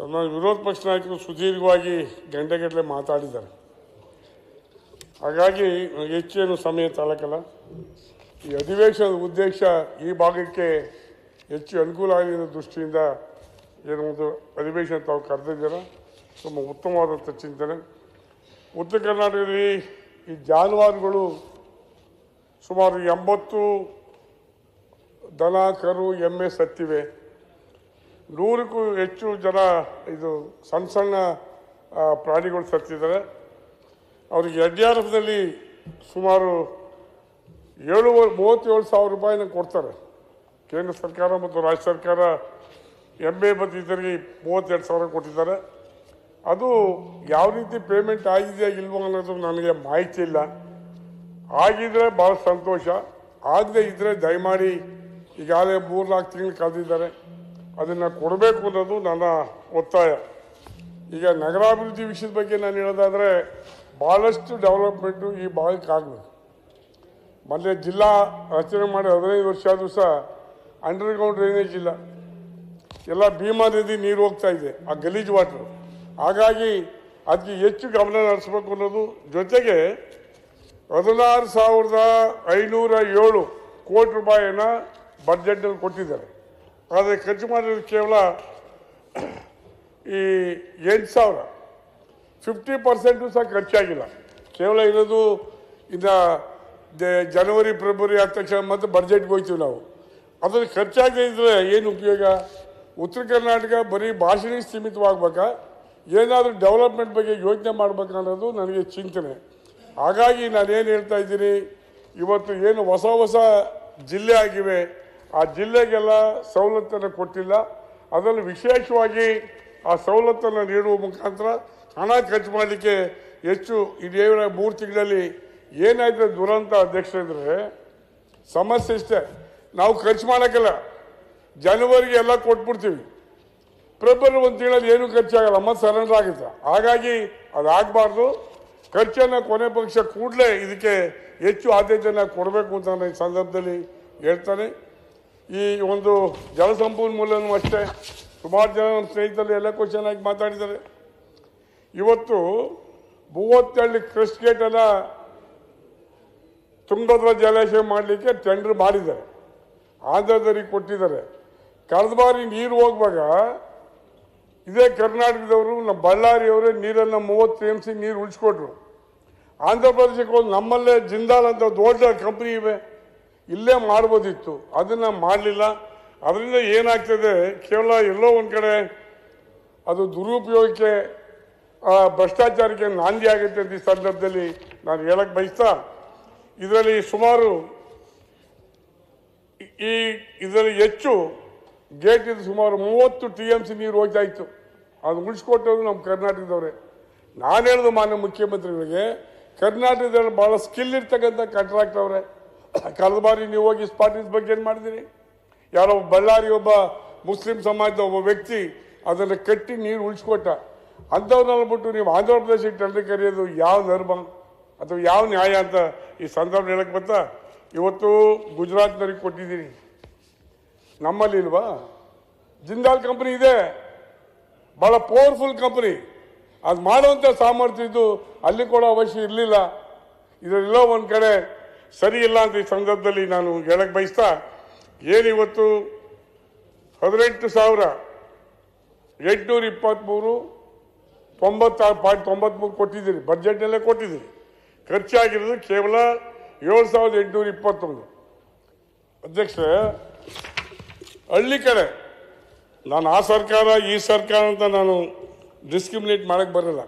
ನನ್ನ ವಿರೋಧ ಪಕ್ಷ ನಾಯಕರು ಸುದೀರ್ಘವಾಗಿ ಗಂಟೆಗಟ್ಟಲೆ ಮಾತಾಡಿದ್ದಾರೆ. ಹಾಗಾಗಿ ಹೆಚ್ಚೇನು ಸಮಯ ತಾಲಕಲ್ಲ. ಈ ಅಧಿವೇಶನದ ಉದ್ದೇಶ ಈ ಭಾಗಕ್ಕೆ ಹೆಚ್ಚು ಅನುಕೂಲ ಆಗಿರೋ ದೃಷ್ಟಿಯಿಂದ ಏನು ಒಂದು ಅಧಿವೇಶನ ತಾವು ಕರೆದಿದ್ದೀರ? ತುಂಬ ಉತ್ತಮವಾದಂಥ ಚಿಂತನೆ. ಉತ್ತರ ಕರ್ನಾಟಕದಲ್ಲಿ ಈ ಜಾನುವಾರುಗಳು ಸುಮಾರು ಎಂಬತ್ತು ದನ, ಕರು, ಎಮ್ಮೆ ಸತ್ತಿವೆ. ನೂರಕ್ಕೂ ಹೆಚ್ಚು ಜನ ಇದು ಸಣ್ಣ ಸಣ್ಣ ಪ್ರಾಣಿಗಳು ಸತ್ತಿದ್ದಾರೆ. ಅವರಿಗೆ ಎನ್ ಡಿ ಆರ್ ಎಫ್ದಲ್ಲಿ ಸುಮಾರು ಏಳು, ಮೂವತ್ತೇಳು ಸಾವಿರ ರೂಪಾಯಿನ ಕೊಡ್ತಾರೆ. ಕೇಂದ್ರ ಸರ್ಕಾರ ಮತ್ತು ರಾಜ್ಯ ಸರ್ಕಾರ ಎಮ್ಮೆ ಮತ್ತು ಇದರಿಗೆ ಮೂವತ್ತೆರಡು ಸಾವಿರ ಕೊಟ್ಟಿದ್ದಾರೆ. ಅದು ಯಾವ ರೀತಿ ಪೇಮೆಂಟ್ ಆಗಿದೆಯಾ ಇಲ್ವೋ ಅನ್ನೋದು ನನಗೆ ಮಾಹಿತಿ ಇಲ್ಲ. ಆಗಿದ್ರೆ ಭಾಳ ಸಂತೋಷ. ಆಗದೆ ಇದ್ದರೆ ದಯಮಾಡಿ ಈಗಾಗಲೇ ಮೂರು ನಾಲ್ಕು ತಿಂಗಳು ಕಳೆದಿದ್ದಾರೆ. ಅದನ್ನು ಕೊಡಬೇಕು ಅನ್ನೋದು ನನ್ನ ಒತ್ತಾಯ. ಈಗ ನಗರಾಭಿವೃದ್ಧಿ ವಿಷಯದ ಬಗ್ಗೆ ನಾನು ಹೇಳೋದಾದರೆ ಭಾಳಷ್ಟು ಡೆವಲಪ್ಮೆಂಟು ಈ ಭಾಗಕ್ಕೆ ಆಗಬೇಕು. ಮೊನ್ನೆ ಜಿಲ್ಲಾ ರಚನೆ ಮಾಡಿ ಹದಿನೈದು ವರ್ಷ ಆದರೂ ಸಹ ಅಂಡರ್ಗ್ರೌಂಡ್ ಡ್ರೈನೇಜ್ ಇಲ್ಲ. ಎಲ್ಲ ಭೀಮಾ ನದಿ ನೀರು ಹೋಗ್ತಾ ಇದೆ, ಆ ಗಲೀಜ್ ವಾಟರ್. ಹಾಗಾಗಿ ಅದಕ್ಕೆ ಹೆಚ್ಚು ಗಮನ ಹರಿಸ್ಬೇಕು ಅನ್ನೋದು ಜೊತೆಗೆ ಹದಿನಾರು ಸಾವಿರದ ಐನೂರ ಏಳು ಕೋಟಿ ರೂಪಾಯಿನ ಬಡ್ಜೆಟಲ್ಲಿ ಕೊಟ್ಟಿದ್ದಾರೆ. ಆದರೆ ಖರ್ಚು ಮಾಡಿರೋದು ಕೇವಲ ಈ ಎಂಟು ಸಾವಿರ. ಫಿಫ್ಟಿ ಪರ್ಸೆಂಟು ಸಹ ಖರ್ಚಾಗಿಲ್ಲ. ಕೇವಲ ಇರೋದು ಇನ್ನು ಜನವರಿ, ಫೆಬ್ರವರಿ ಆದ ತಕ್ಷಣ ಮತ್ತು ಬಡ್ಜೆಟ್ಗೆ ಹೋಗ್ತೀವಿ ನಾವು. ಅದನ್ನು ಖರ್ಚಾಗದೇ ಇದ್ದರೆ ಏನು ಉಪಯೋಗ? ಉತ್ತರ ಕರ್ನಾಟಕ ಬರೀ ಭಾಷೆಗೆ ಸೀಮಿತವಾಗಬೇಕಾ? ಏನಾದರೂ ಡೆವಲಪ್ಮೆಂಟ್ ಬಗ್ಗೆ ಯೋಚನೆ ಮಾಡಬೇಕು ಅನ್ನೋದು ನನಗೆ ಚಿಂತನೆ. ಹಾಗಾಗಿ ನಾನೇನು ಹೇಳ್ತಾ ಇದ್ದೀನಿ, ಇವತ್ತು ಏನು ಹೊಸ ಹೊಸ ಜಿಲ್ಲೆ ಆಗಿವೆ. ಆ ಜಿಲ್ಲೆಗೆಲ್ಲ ಸವಲತ್ತನ್ನು ಕೊಟ್ಟಿಲ್ಲ. ಅದರಲ್ಲಿ ವಿಶೇಷವಾಗಿ ಆ ಸವಲತ್ತನ್ನು ನೀಡುವ ಮುಖಾಂತರ ಹಣ ಖರ್ಚು ಮಾಡಲಿಕ್ಕೆ ಹೆಚ್ಚು ಇದೇ ಮೂರು ತಿಂಗಳಲ್ಲಿ ಏನಾಯ್ತು ದುರಂತ ಅಧ್ಯಕ್ಷರಿದ್ರೆ ಸಮಸ್ಯೆ ಇಷ್ಟೇ. ನಾವು ಖರ್ಚು ಮಾಡೋಕ್ಕಲ್ಲ ಜನವರಿಗೆ ಎಲ್ಲ ಕೊಟ್ಬಿಡ್ತೀವಿ. ಫೆಬ್ರವರಿ ಒಂದು ತಿಂಗಳಲ್ಲಿ ಏನೂ ಖರ್ಚಾಗಲ್ಲ, ಅಮ್ಮ ಸರೆಂಡರ್ ಆಗುತ್ತೆ ಹಾಗಾಗಿ ಅದಾಗಬಾರ್ದು. ಖರ್ಚನ್ನು ಕೊನೆ ಪಕ್ಷ ಕೂಡಲೇ ಇದಕ್ಕೆ ಹೆಚ್ಚು ಆದ್ಯತೆಯನ್ನು ಕೊಡಬೇಕು ಅಂತ ನಾನು ಈ ಸಂದರ್ಭದಲ್ಲಿ ಹೇಳ್ತಾನೆ. ಈ ಒಂದು ಜಲಸಂಪನ್ಮೂಲನೂ ಅಷ್ಟೇ. ಸುಮಾರು ಜನ ನಮ್ಮ ಸ್ನೇಹಿತರು ಎಲ್ಲ ಕ್ವಶನ್ ಆಗಿ ಮಾತಾಡಿದ್ದಾರೆ. ಇವತ್ತು ಮೂವತ್ತಳ್ಳಿ ಗೇಟ್ ಗೇಟನ್ನು ತುಂಗಭದ್ರಾ ಜಲಾಶಯ ಮಾಡಲಿಕ್ಕೆ ಟೆಂಡರ್ ಮಾಡಿದ್ದಾರೆ. ಆಂಧ್ರದವರಿಗೆ ಕೊಟ್ಟಿದ್ದಾರೆ. ಕಳೆದ ಬಾರಿ ನೀರು ಹೋಗುವಾಗ ಇದೇ ಕರ್ನಾಟಕದವರು ನಮ್ಮ ಬಳ್ಳಾರಿಯವರೇ ನೀರನ್ನು ಮೂವತ್ತು ಎಂ ಸಿ ನೀರು ಉಳಿಸ್ಕೊಟ್ರು. ಆಂಧ್ರ ಪ್ರದೇಶಕ್ಕೆ ಹೋಗಿ ನಮ್ಮಲ್ಲೇ ಜಿಂದಾಲ್ ಅಂತ ದೊಡ್ಡ ಕಂಪ್ನಿ ಇವೆ. ಇಲ್ಲೇ ಮಾಡ್ಬೋದಿತ್ತು. ಅದನ್ನು ಮಾಡಲಿಲ್ಲ. ಅದರಿಂದ ಏನಾಗ್ತದೆ? ಕೇವಲ ಎಲ್ಲೋ ಒಂದು ಕಡೆ ಅದು ದುರುಪಯೋಗಕ್ಕೆ ಭ್ರಷ್ಟಾಚಾರಕ್ಕೆ ನಾಂದಿ ಆಗುತ್ತೆ ಅಂತ ಈ ಸಂದರ್ಭದಲ್ಲಿ ನಾನು ಹೇಳಕ್ಕೆ ಬಯಸ್ತಾ, ಇದರಲ್ಲಿ ಸುಮಾರು ಈ ಇದರಲ್ಲಿ ಹೆಚ್ಚು ಗೇಟ್ ಇದು ಸುಮಾರು ಮೂವತ್ತು ಟಿ ಎಂ ಸಿ ನೀರು ಹೋಗ್ತಾ ಇತ್ತು. ಅದು ಉಳಿಸ್ಕೊಟ್ಟವರು ನಮ್ಮ ಕರ್ನಾಟಕದವರೇ. ನಾನು ಹೇಳೋದು ಮಾನ್ಯ ಮುಖ್ಯಮಂತ್ರಿಗಳಿಗೆ, ಕರ್ನಾಟಕದಲ್ಲಿ ಭಾಳ ಸ್ಕಿಲ್ ಇರ್ತಕ್ಕಂಥ ಕಾಂಟ್ರಾಕ್ಟ್ ಅವರೇ. ಕಳೆದ ಬಾರಿ ನೀವು ಹೋಗಿ ಸ್ಪಾಟಿಸ್ ಬಗ್ಗೆ ಏನು ಮಾಡಿದಿರಿ? ಯಾರೋ ಬಳ್ಳಾರಿ, ಒಬ್ಬ ಮುಸ್ಲಿಂ ಸಮಾಜದ ಒಬ್ಬ ವ್ಯಕ್ತಿ ಅದನ್ನು ಕಟ್ಟಿ ನೀರು ಉಳಿಸ್ಕೊಟ್ಟ. ಅಂಥವ್ರನ್ನ ಬಿಟ್ಟು ನೀವು ಆಂಧ್ರ ಪ್ರದೇಶಕ್ಕೆ ಟೆಂಡರ್ ಕರೆಯೋದು ಯಾವ ಧರ್ಮ? ಅಥವಾ ಯಾವ ನ್ಯಾಯ ಅಂತ ಈ ಸಂದರ್ಭ ಹೇಳಕ್ ಬರ್ತಾ ಇವತ್ತು ಗುಜರಾತ್ನವ್ರಿಗೆ ಕೊಟ್ಟಿದ್ದೀನಿ ನಮ್ಮಲ್ಲಿ ಇಲ್ವಾ? ಜಿಂದಾಲ್ ಕಂಪನಿ ಇದೆ. ಭಾಳ ಪವರ್ಫುಲ್ ಕಂಪನಿ. ಅದು ಮಾಡುವಂಥ ಸಾಮರ್ಥ್ಯ ಇದ್ದು ಅಲ್ಲಿ ಕೊಡೋ ಅವಶ್ಯ ಇರಲಿಲ್ಲ. ಇದರಲ್ಲೋ ಒಂದು ಕಡೆ ಸರಿ ಇಲ್ಲ ಅಂತ ಈ ಸಂದರ್ಭದಲ್ಲಿ ನಾನು ಹೇಳಕ್ ಬಯಸ್ತಾ ಏನಿವತ್ತು ಹದಿನೆಂಟು ಸಾವಿರ ಎಂಟುನೂರ ಇಪ್ಪತ್ತ್ಮೂರು ತೊಂಬತ್ತಾರು ಪಾಯಿಂಟ್ ತೊಂಬತ್ಮೂರು ಕೊಟ್ಟಿದ್ದೀರಿ ಬಜೆಟ್ನಲ್ಲೇ ಕೊಟ್ಟಿದ್ದೀರಿ ಖರ್ಚಾಗಿರೋದು ಕೇವಲ ಏಳು ಸಾವಿರದ ಎಂಟುನೂರ ಇಪ್ಪತ್ತೊಂದು. ಅಧ್ಯಕ್ಷರೇ, ಹಳ್ಳಿ ಕಡೆ, ನಾನು ಆ ಸರ್ಕಾರ, ಈ ಸರ್ಕಾರ ಅಂತ ನಾನು ಡಿಸ್ಕ್ರಿಮಿನೇಟ್ ಮಾಡೋಕ್ಕೆ ಬರಲ್ಲ.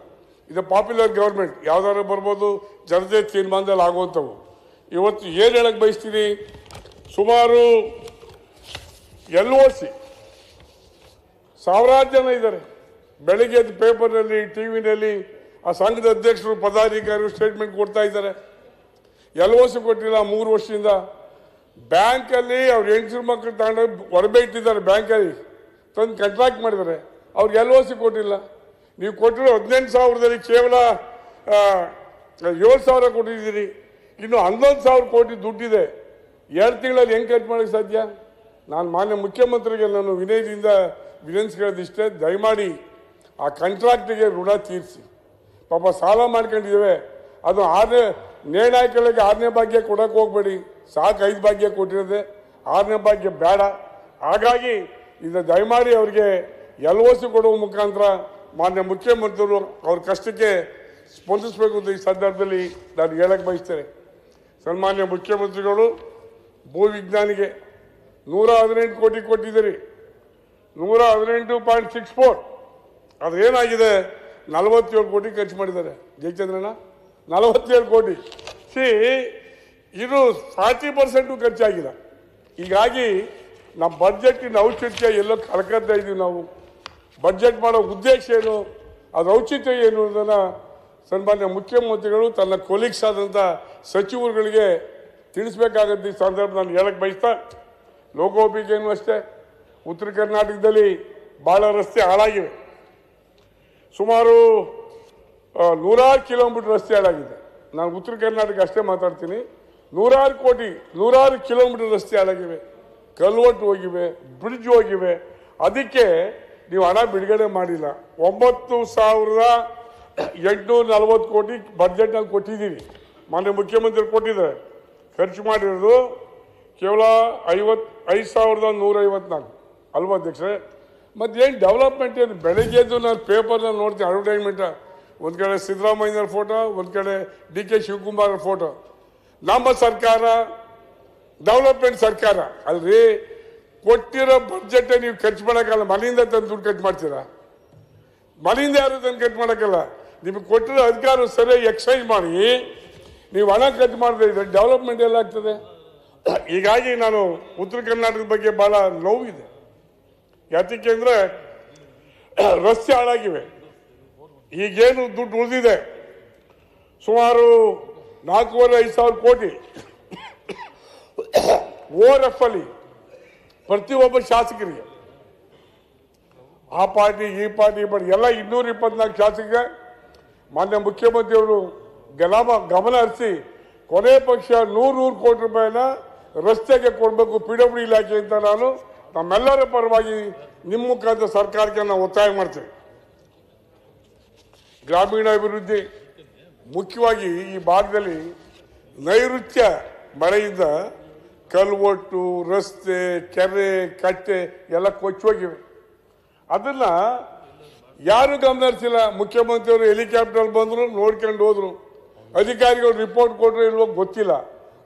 ಇದು ಪಾಪ್ಯುಲರ್ ಗೌರ್ಮೆಂಟ್ ಯಾವ್ದಾದ್ರು ಬರ್ಬೋದು, ಜನತೆ ತೀರ್ಮಾನದಲ್ಲಿ ಆಗುವಂಥವು. ಇವತ್ತು ಏನು ಹೇಳಕ್ಕೆ ಬಯಸ್ತೀನಿ? ಸುಮಾರು ಎಲ್ ಒ ಸಿ ಸಾವಿರಾರು ಜನ ಇದ್ದಾರೆ. ಬೆಳಿಗ್ಗೆ ಪೇಪರ್ನಲ್ಲಿ, ಟಿ ವಿನಲ್ಲಿ ಆ ಸಂಘದ ಅಧ್ಯಕ್ಷರು ಪದಾಧಿಕಾರಿಗಳು ಸ್ಟೇಟ್ಮೆಂಟ್ ಕೊಡ್ತಾ ಇದ್ದಾರೆ. ಎಲ್ ಒ ಸಿ ಕೊಟ್ಟಿಲ್ಲ, ಮೂರು ವರ್ಷದಿಂದ. ಬ್ಯಾಂಕಲ್ಲಿ ಅವ್ರ ಹೆಂಗಸರು ಮಕ್ಕಳು ತಗೊಂಡು ಹೊರಬೇ ಇಟ್ಟಿದ್ದಾರೆ ಬ್ಯಾಂಕಲ್ಲಿ. ತಂದು ಕಂಟ್ರಾಕ್ಟ್ ಮಾಡಿದ್ದಾರೆ. ಅವ್ರಿಗೆ ಎಲ್ ಒ ಸಿ ಕೊಟ್ಟಿಲ್ಲ. ನೀವು ಕೊಟ್ಟಿರೋ ಹದಿನೆಂಟು ಸಾವಿರದಲ್ಲಿ ಕೇವಲ ಏಳು ಸಾವಿರ ಕೊಟ್ಟಿದ್ದೀರಿ. ಇನ್ನು ಹನ್ನೊಂದು ಸಾವಿರ ಕೋಟಿ ದುಡ್ಡಿದೆ. ಎರಡು ತಿಂಗಳಲ್ಲಿ ಹೆಂಗೆ ಖರ್ಚು ಮಾಡೋಕ್ಕೆ ಸಾಧ್ಯ? ನಾನು ಮಾನ್ಯ ಮುಖ್ಯಮಂತ್ರಿಗೆ ನಾನು ವಿನಯದಿಂದ ವಿನಂತಿಸ್ಕೊಳ್ಳೋದಿಷ್ಟೇ ದಯಮಾಡಿ ಆ ಕಂಟ್ರಾಕ್ಟಿಗೆ ಋಣ ತೀರಿಸಿ. ಪಾಪ ಸಾಲ ಮಾಡ್ಕೊಂಡಿದ್ದೇವೆ. ಅದು ಆರನೇ ನೇಣಾಯ್ಕೊಳ್ಳೋಕೆ ಆರನೇ ಭಾಗ್ಯ ಕೊಡೋಕೆ ಹೋಗ್ಬೇಡಿ. ಸಾಕು, ಐದು ಭಾಗ್ಯ ಕೊಟ್ಟಿರೋದೆ. ಆರನೇ ಭಾಗ್ಯ ಬೇಡ. ಹಾಗಾಗಿ ಇದು ದಯಮಾಡಿ ಅವರಿಗೆ ಓಸಿ ಕೊಡುವ ಮುಖಾಂತರ ಮಾನ್ಯ ಮುಖ್ಯಮಂತ್ರಿಗಳು ಅವ್ರ ಕಷ್ಟಕ್ಕೆ ಸ್ಪಂದಿಸಬೇಕು ಅಂತ ಈ ಸಂದರ್ಭದಲ್ಲಿ ನಾನು ಹೇಳಕ್ಕೆ ಬಯಸ್ತೇನೆ. ಸನ್ಮಾನ್ಯ ಮುಖ್ಯಮಂತ್ರಿಗಳು, ಭೂ ವಿಜ್ಞಾನಿಗೆ ನೂರ ಹದಿನೆಂಟು ಕೋಟಿ ಕೊಟ್ಟಿದ್ದೀರಿ. ನೂರ ಹದಿನೆಂಟು ಪಾಯಿಂಟ್ ಸಿಕ್ಸ್ ಫೋರ್. ಅದೇನಾಗಿದೆ? ನಲವತ್ತೇಳು ಕೋಟಿ ಖರ್ಚು ಮಾಡಿದ್ದಾರೆ. ಜಯಚಂದ್ರನ ನಲವತ್ತೇಳು ಕೋಟಿ. ಸಿ ಇದು ಫಾರ್ಟಿ ಪರ್ಸೆಂಟು ಖರ್ಚಾಗಿದೆ. ಹೀಗಾಗಿ ನಮ್ಮ ಬಡ್ಜೆಟ್ಟಿನ ಔಚಿತ್ಯ ಎಲ್ಲೋ ಕಳ್ಕೊತಾ ಇದ್ದೀವಿ ನಾವು. ಬಡ್ಜೆಟ್ ಮಾಡೋ ಉದ್ದೇಶ ಏನು? ಅದು ಔಚಿತ್ಯ ಏನು ಅನ್ನೋದನ್ನು ಸನ್ಮಾನ್ಯ ಮುಖ್ಯಮಂತ್ರಿಗಳು ತನ್ನ ಕೊಲೀಗ್ಸ್ ಆದಂಥ ಸಚಿವರುಗಳಿಗೆ ತಿಳಿಸ್ಬೇಕಾಗತ್ತೆ ಈ ಸಂದರ್ಭ ನಾನು ಹೇಳಕ್ಕೆ ಬಯಸ್ತಾ ಲೋಕೋಪಯೋಗಿಯನ್ನು ಅಷ್ಟೇ, ಉತ್ತರ ಕರ್ನಾಟಕದಲ್ಲಿ ಭಾಳ ರಸ್ತೆ ಹಾಳಾಗಿವೆ. ಸುಮಾರು ನೂರಾರು ಕಿಲೋಮೀಟರ್ ರಸ್ತೆ ಹಾಳಾಗಿದೆ. ನಾನು ಉತ್ತರ ಕರ್ನಾಟಕ ಅಷ್ಟೇ ಮಾತಾಡ್ತೀನಿ. ನೂರಾರು ಕೋಟಿ, ನೂರಾರು ಕಿಲೋಮೀಟರ್ ರಸ್ತೆ ಹಾಳಾಗಿವೆ. ಕಲ್ವಟ್ಟು ಹೋಗಿವೆ, ಬ್ರಿಡ್ಜ್ ಹೋಗಿವೆ. ಅದಕ್ಕೆ ನೀವು ಹಣ ಬಿಡುಗಡೆ ಮಾಡಿಲ್ಲ. ಒಂಬತ್ತು ಸಾವಿರದ ಎಂಟುನೂರ ನಲವತ್ತು ಕೋಟಿ ಬಜೆಟ್ನಲ್ಲಿ ಕೊಟ್ಟಿದ್ದೀವಿ ಮಾನ್ಯ ಮುಖ್ಯಮಂತ್ರಿ ಕೊಟ್ಟಿದ್ದಾರೆ. ಖರ್ಚು ಮಾಡಿರೋದು ಕೇವಲ ಐವತ್ತು ಐದು ಸಾವಿರದ ನೂರ ಐವತ್ನಾಲ್ಕು ಅಲ್ವಾ ಅಧ್ಯಕ್ಷರೇ? ಏನು ಡೆವಲಪ್ಮೆಂಟ್ ಏನು? ಬೆಳಗ್ಗೆ ಎದ್ದು ನಾನು ಪೇಪರ್ನಲ್ಲಿ ನೋಡ್ತೀನಿ ಅಡ್ವರ್ಟೈಸ್ಮೆಂಟ್ ಒಂದು ಕಡೆ ಸಿದ್ದರಾಮಯ್ಯನವ್ರ ಫೋಟೋ ಒಂದು ಕಡೆ ಡಿ ಕೆ ಶಿವಕುಮಾರ್ ಫೋಟೋ ನಮ್ಮ ಸರ್ಕಾರ ಡೆವಲಪ್ಮೆಂಟ್ ಸರ್ಕಾರ. ಅಲ್ರಿ? ಕೊಟ್ಟಿರೋ ಬಜೆಟ್ ನೀವು ಖರ್ಚು ಮಾಡೋಕ್ಕಲ್ಲ ಮನೆಯಿಂದ ತಂದು ದುಡ್ಡು ಖರ್ಚು ಮಾಡ್ತೀರಾ? ಮನೆಯಿಂದ ಯಾರು ತಂದು ಖರ್ಚು ಮಾಡೋಕ್ಕಲ್ಲ ನಿಮಗೆ ಕೊಟ್ಟಿರೋ ಅಧಿಕಾರ ಸರಿಯಾಗಿ ಎಕ್ಸೈಸ್ ಮಾಡಿ, ನೀವು ಹಣ ಖರ್ಚು ಮಾಡದೇ ಇದ್ರೆ ಡೆವಲಪ್ಮೆಂಟ್ ಎಲ್ಲ ಆಗ್ತದೆ ಹೀಗಾಗಿ ನಾನು ಉತ್ತರ ಕರ್ನಾಟಕದ ಬಗ್ಗೆ ಬಹಳ ನೋವಿದೆ. ಯಾತಕ್ಕೆ ಅಂದರೆ, ರಸ್ತೆ ಹಾಳಾಗಿವೆ. ಈಗೇನು ದುಡ್ಡು ಉಳಿದಿದೆ. ಸುಮಾರು ನಾಲ್ಕೂವರೆ, ಐದು ಸಾವಿರ ಕೋಟಿ. ಓರ್ ಎಫ್ ಅಲ್ಲಿ ಪ್ರತಿಯೊಬ್ಬ ಶಾಸಕರಿಗೆ, ಆ ಪಾರ್ಟಿ, ಈ ಪಾರ್ಟಿ ಪಾರ್ಟಿ, ಎಲ್ಲ ಇನ್ನೂರ ಇಪ್ಪತ್ನಾಲ್ಕು ಶಾಸಕರಿಗೆ ಮಾನ್ಯ ಮುಖ್ಯಮಂತ್ರಿಯವರು ಗಲಾಮ ಗಮನ ಹರಿಸಿ, ಕೊನೆ ಪಕ್ಷ ನೂರು ನೂರು ಕೋಟಿ ರೂಪಾಯಿನ ರಸ್ತೆಗೆ ಕೊಡಬೇಕು ಪಿ ಡಬ್ಲ್ಯೂ ಇಲಾಖೆ ಅಂತ ನಾನು ನಮ್ಮೆಲ್ಲರ ಪರವಾಗಿ ನಿಮ್ಮ ಮುಖಾಂತರ ಸರ್ಕಾರಕ್ಕೆ ನಾವು ಒತ್ತಾಯ ಮಾಡ್ತೇವೆ. ಗ್ರಾಮೀಣಾಭಿವೃದ್ಧಿ, ಮುಖ್ಯವಾಗಿ ಈ ಭಾಗದಲ್ಲಿ ನೈಋತ್ಯ ಮಳೆಯಿಂದ ಕಲ್ವೊಟ್ಟು, ರಸ್ತೆ, ಕೆರೆ, ಕಟ್ಟೆ ಎಲ್ಲ ಕೊಚ್ಚೋಗಿವೆ ಅದನ್ನ ಯಾರು ಗಮನ ಹರಿಸಿಲ್ಲ ಮುಖ್ಯಮಂತ್ರಿಯವರು ಹೆಲಿಕಾಪ್ಟರ್ ಬಂದರು, ನೋಡ್ಕೊಂಡು ಹೋದ್ರು. ಅಧಿಕಾರಿಗಳು ರಿಪೋರ್ಟ್ ಕೊಟ್ಟರು ಇಲ್ವೋ ಗೊತ್ತಿಲ್ಲ.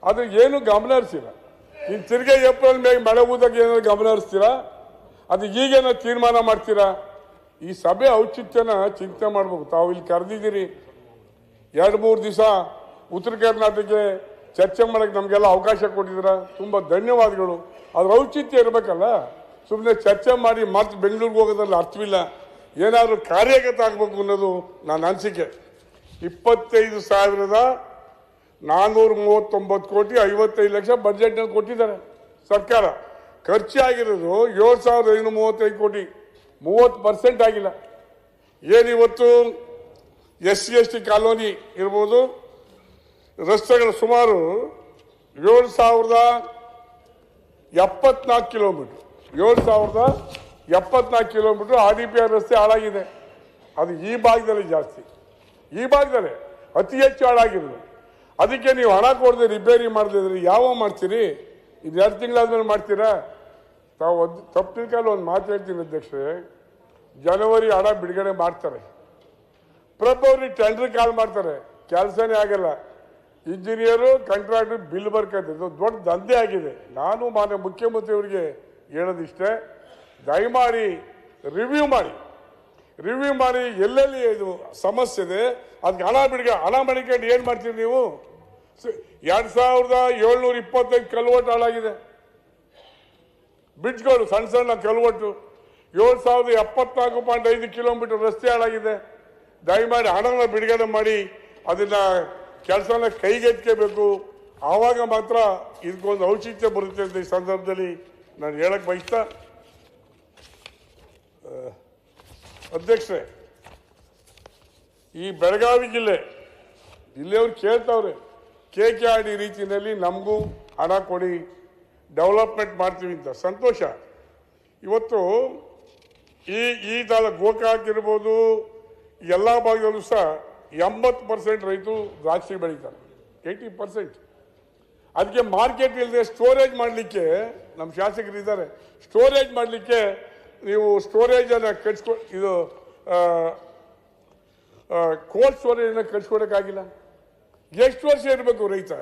ಆದ್ರೆ ಏನು ಗಮನ ಹರಿಸಿಲ್ಲ ಇನ್ನು ತಿರ್ಗಾ ಏಪ್ರಿಲ್ ಮೇಲೆ ಮಳೆ ಊದಕ್ಕೆ ಏನಾದ್ರು ಗಮನ ಹರಿಸ್ತೀರಾ ಅದು ಈಗೇನೋ ತೀರ್ಮಾನ ಮಾಡ್ತೀರಾ? ಈ ಸಭೆ ಔಚಿತ್ಯನ ಚಿಂತೆ ಮಾಡ್ಬೇಕು. ತಾವು ಇಲ್ಲಿ ಕರೆದಿದ್ದೀರಿ. ಎರಡು ಮೂರು ದಿವಸ ಉತ್ತರ ಕರ್ನಾಟಕಕ್ಕೆ ಚರ್ಚೆ ಮಾಡಕ್ಕೆ ನಮಗೆಲ್ಲ ಅವಕಾಶ ಕೊಟ್ಟಿದ್ದೀರ? ತುಂಬ ಧನ್ಯವಾದಗಳು. ಅದ್ರ ಔಚಿತ್ಯ ಇರಬೇಕಲ್ಲ? ಸುಮ್ಮನೆ ಚರ್ಚೆ ಮಾಡಿ ಮತ್ತೆ ಬೆಂಗಳೂರಿಗೆ ಹೋಗೋದ್ರಲ್ಲಿ ಅರ್ಥವಿಲ್ಲ. ಏನಾದರೂ ಕಾರ್ಯಗತ ಆಗಬೇಕು ಅನ್ನೋದು ನನ್ನ ಅನಿಸಿಕೆ. ಇಪ್ಪತ್ತೈದು ಸಾವಿರದ ನಾನ್ನೂರ ಮೂವತ್ತೊಂಬತ್ತು ಕೋಟಿ, ಐವತ್ತೈದು ಲಕ್ಷ ಬಜೆಟ್ನಲ್ಲಿ ಕೊಟ್ಟಿದ್ದಾರೆ ಸರ್ಕಾರ. ಖರ್ಚಾಗಿರೋದು ಏಳು ಸಾವಿರದ ಐನೂರ ಮೂವತ್ತೈದು ಕೋಟಿ. ಮೂವತ್ತು ಪರ್ಸೆಂಟ್ ಆಗಿಲ್ಲ. ಏನಿವತ್ತು S C S T colony ಇರ್ಬೋದು, ರಸ್ತೆಗಳು ಸುಮಾರು ಏಳು ಸಾವಿರದ ಎಪ್ಪತ್ನಾಲ್ಕು ಕಿಲೋಮೀಟ್ರ್. ಏಳು ಸಾವಿರದ ಎಪ್ಪತ್ನಾಲ್ಕು kilometre R D P R ರಸ್ತೆ ಹಾಳಾಗಿದೆ. ಅದು ಈ ಭಾಗದಲ್ಲಿ ಜಾಸ್ತಿ. ಈ ಭಾಗದಲ್ಲಿ ಅತಿ ಹೆಚ್ಚು ಹಾಳಾಗಿರೋದು ಅದಕ್ಕೆ ನೀವು ಹಣ ಕೊಡದೆ ರಿಪೇರಿ ಮಾಡದಿದ್ರೆ ಯಾವ ಮಾಡ್ತೀರಿ? ಇದು ಎರಡು ತಿಂಗಳಾದ್ಮೇಲೆ ಮಾಡ್ತೀರಾ? ತಾವು ಒಂದು ತಪ್ಪು ತಿಳ್ಕೊಂಡು ಒಂದು ಮಾತು ಹೇಳ್ತೀನಿ ಅಧ್ಯಕ್ಷರೇ. ಜನವರಿ ಹಣ ಬಿಡುಗಡೆ ಮಾಡ್ತಾರೆ. ಫೆಬ್ರವರಿ ಟೆಂಡರ್ ಕಾಲ್ ಮಾಡ್ತಾರೆ. ಕೆಲಸನೇ ಆಗಲ್ಲ. ಇಂಜಿನಿಯರು ಕಾಂಟ್ರಾಕ್ಟರ್ ಬಿಲ್ ಬರ್ಕಂತ ದೊಡ್ಡ ದಂಧೆ ಆಗಿದೆ. ನಾನು ಮಾನ್ಯ ಮುಖ್ಯಮಂತ್ರಿಯವರಿಗೆ ಹೇಳೋದಿಷ್ಟೇ. ದಯಮಾಡಿ ರಿವ್ಯೂ ಮಾಡಿ. ರಿವ್ಯೂ ಮಾಡಿ, ಎಲ್ಲೆಲ್ಲಿ ಇದು ಸಮಸ್ಯೆ ಇದೆ ಅದಕ್ಕೆ ಹಣ ಬಿಡುಗಡೆ ಹಣ ಮಡಿಕೊಂಡು ಏನು ಮಾಡ್ತೀರಿ ನೀವು? ಎರಡು ಸಾವಿರದ ಏಳ್ನೂರ ಇಪ್ಪತ್ತೈದು ಕಲ್ವಟ್ಟು ಹಾಳಾಗಿದೆ. ಬ್ರಿಡ್ಜ್ಗಳು ಸಣ್ಣ ಸಣ್ಣ ಕಲ್ವಟ್ಟು. ಏಳು ಸಾವಿರದ ಎಪ್ಪತ್ನಾಲ್ಕು ಪಾಯಿಂಟ್ ಐದು ಕಿಲೋಮೀಟರ್ ರಸ್ತೆ ಹಾಳಾಗಿದೆ. ದಯಮಾಡಿ ಹಣನ ಬಿಡುಗಡೆ ಮಾಡಿ, ಅದನ್ನ ಕೆಲಸನ ಕೈಗೆತ್ಕೋಬೇಕು ಆವಾಗ ಮಾತ್ರ ಇದಕ್ಕೊಂದು ಔಚಿತ್ಯ ಬರುತ್ತೆ ಅಂತ ಈ ಸಂದರ್ಭದಲ್ಲಿ ನಾನು ಹೇಳಕ್ ಬಯಸ್ತಾ ಅಧ್ಯಕ್ಷರೇ, ಈ ಬೆಳಗಾವಿ ಜಿಲ್ಲೆ, ಜಿಲ್ಲೆಯವ್ರು ಕೇಳ್ತಾವ್ರೆ ಕೆ ಕೆ ಆರ್ ಡಿ ರೀತಿಯಲ್ಲಿ ನಮಗೂ ಹಣ ಕೊಡಿ ಡೆವಲಪ್ಮೆಂಟ್ ಮಾಡ್ತೀವಿ ಅಂತ. ಸಂತೋಷ. ಇವತ್ತು ಈ ಈ ತಾಲ ಗೋಕಾಕ್ ಇರ್ಬೋದು ಎಲ್ಲ ಭಾಗದಲ್ಲೂ ಸಹ ಎಂಬತ್ತು ಪರ್ಸೆಂಟ್ ರೈತರು ದ್ರಾಕ್ಷಿ ಬೆಳೀತಾರೆ. ಏಯ್ಟಿ ಪರ್ಸೆಂಟ್ ಅದಕ್ಕೆ ಮಾರ್ಕೆಟ್ ಇಲ್ಲದೆ ಸ್ಟೋರೇಜ್ ಮಾಡಲಿಕ್ಕೆ ನಮ್ಮ ಶಾಸಕರು ಇದ್ದಾರೆ ಸ್ಟೋರೇಜ್ ಮಾಡಲಿಕ್ಕೆ ನೀವು ಸ್ಟೋರೇಜನ್ನು ಕಟ್ಸ್ಕೊ ಇದು ಕೋಲ್ಡ್ ಸ್ಟೋರೇಜನ್ನು ಕಟ್ಸ್ಕೊಡೋಕ್ಕಾಗಿಲ್ಲ ಎಷ್ಟು ವರ್ಷ ಇರಬೇಕು ರೈತ?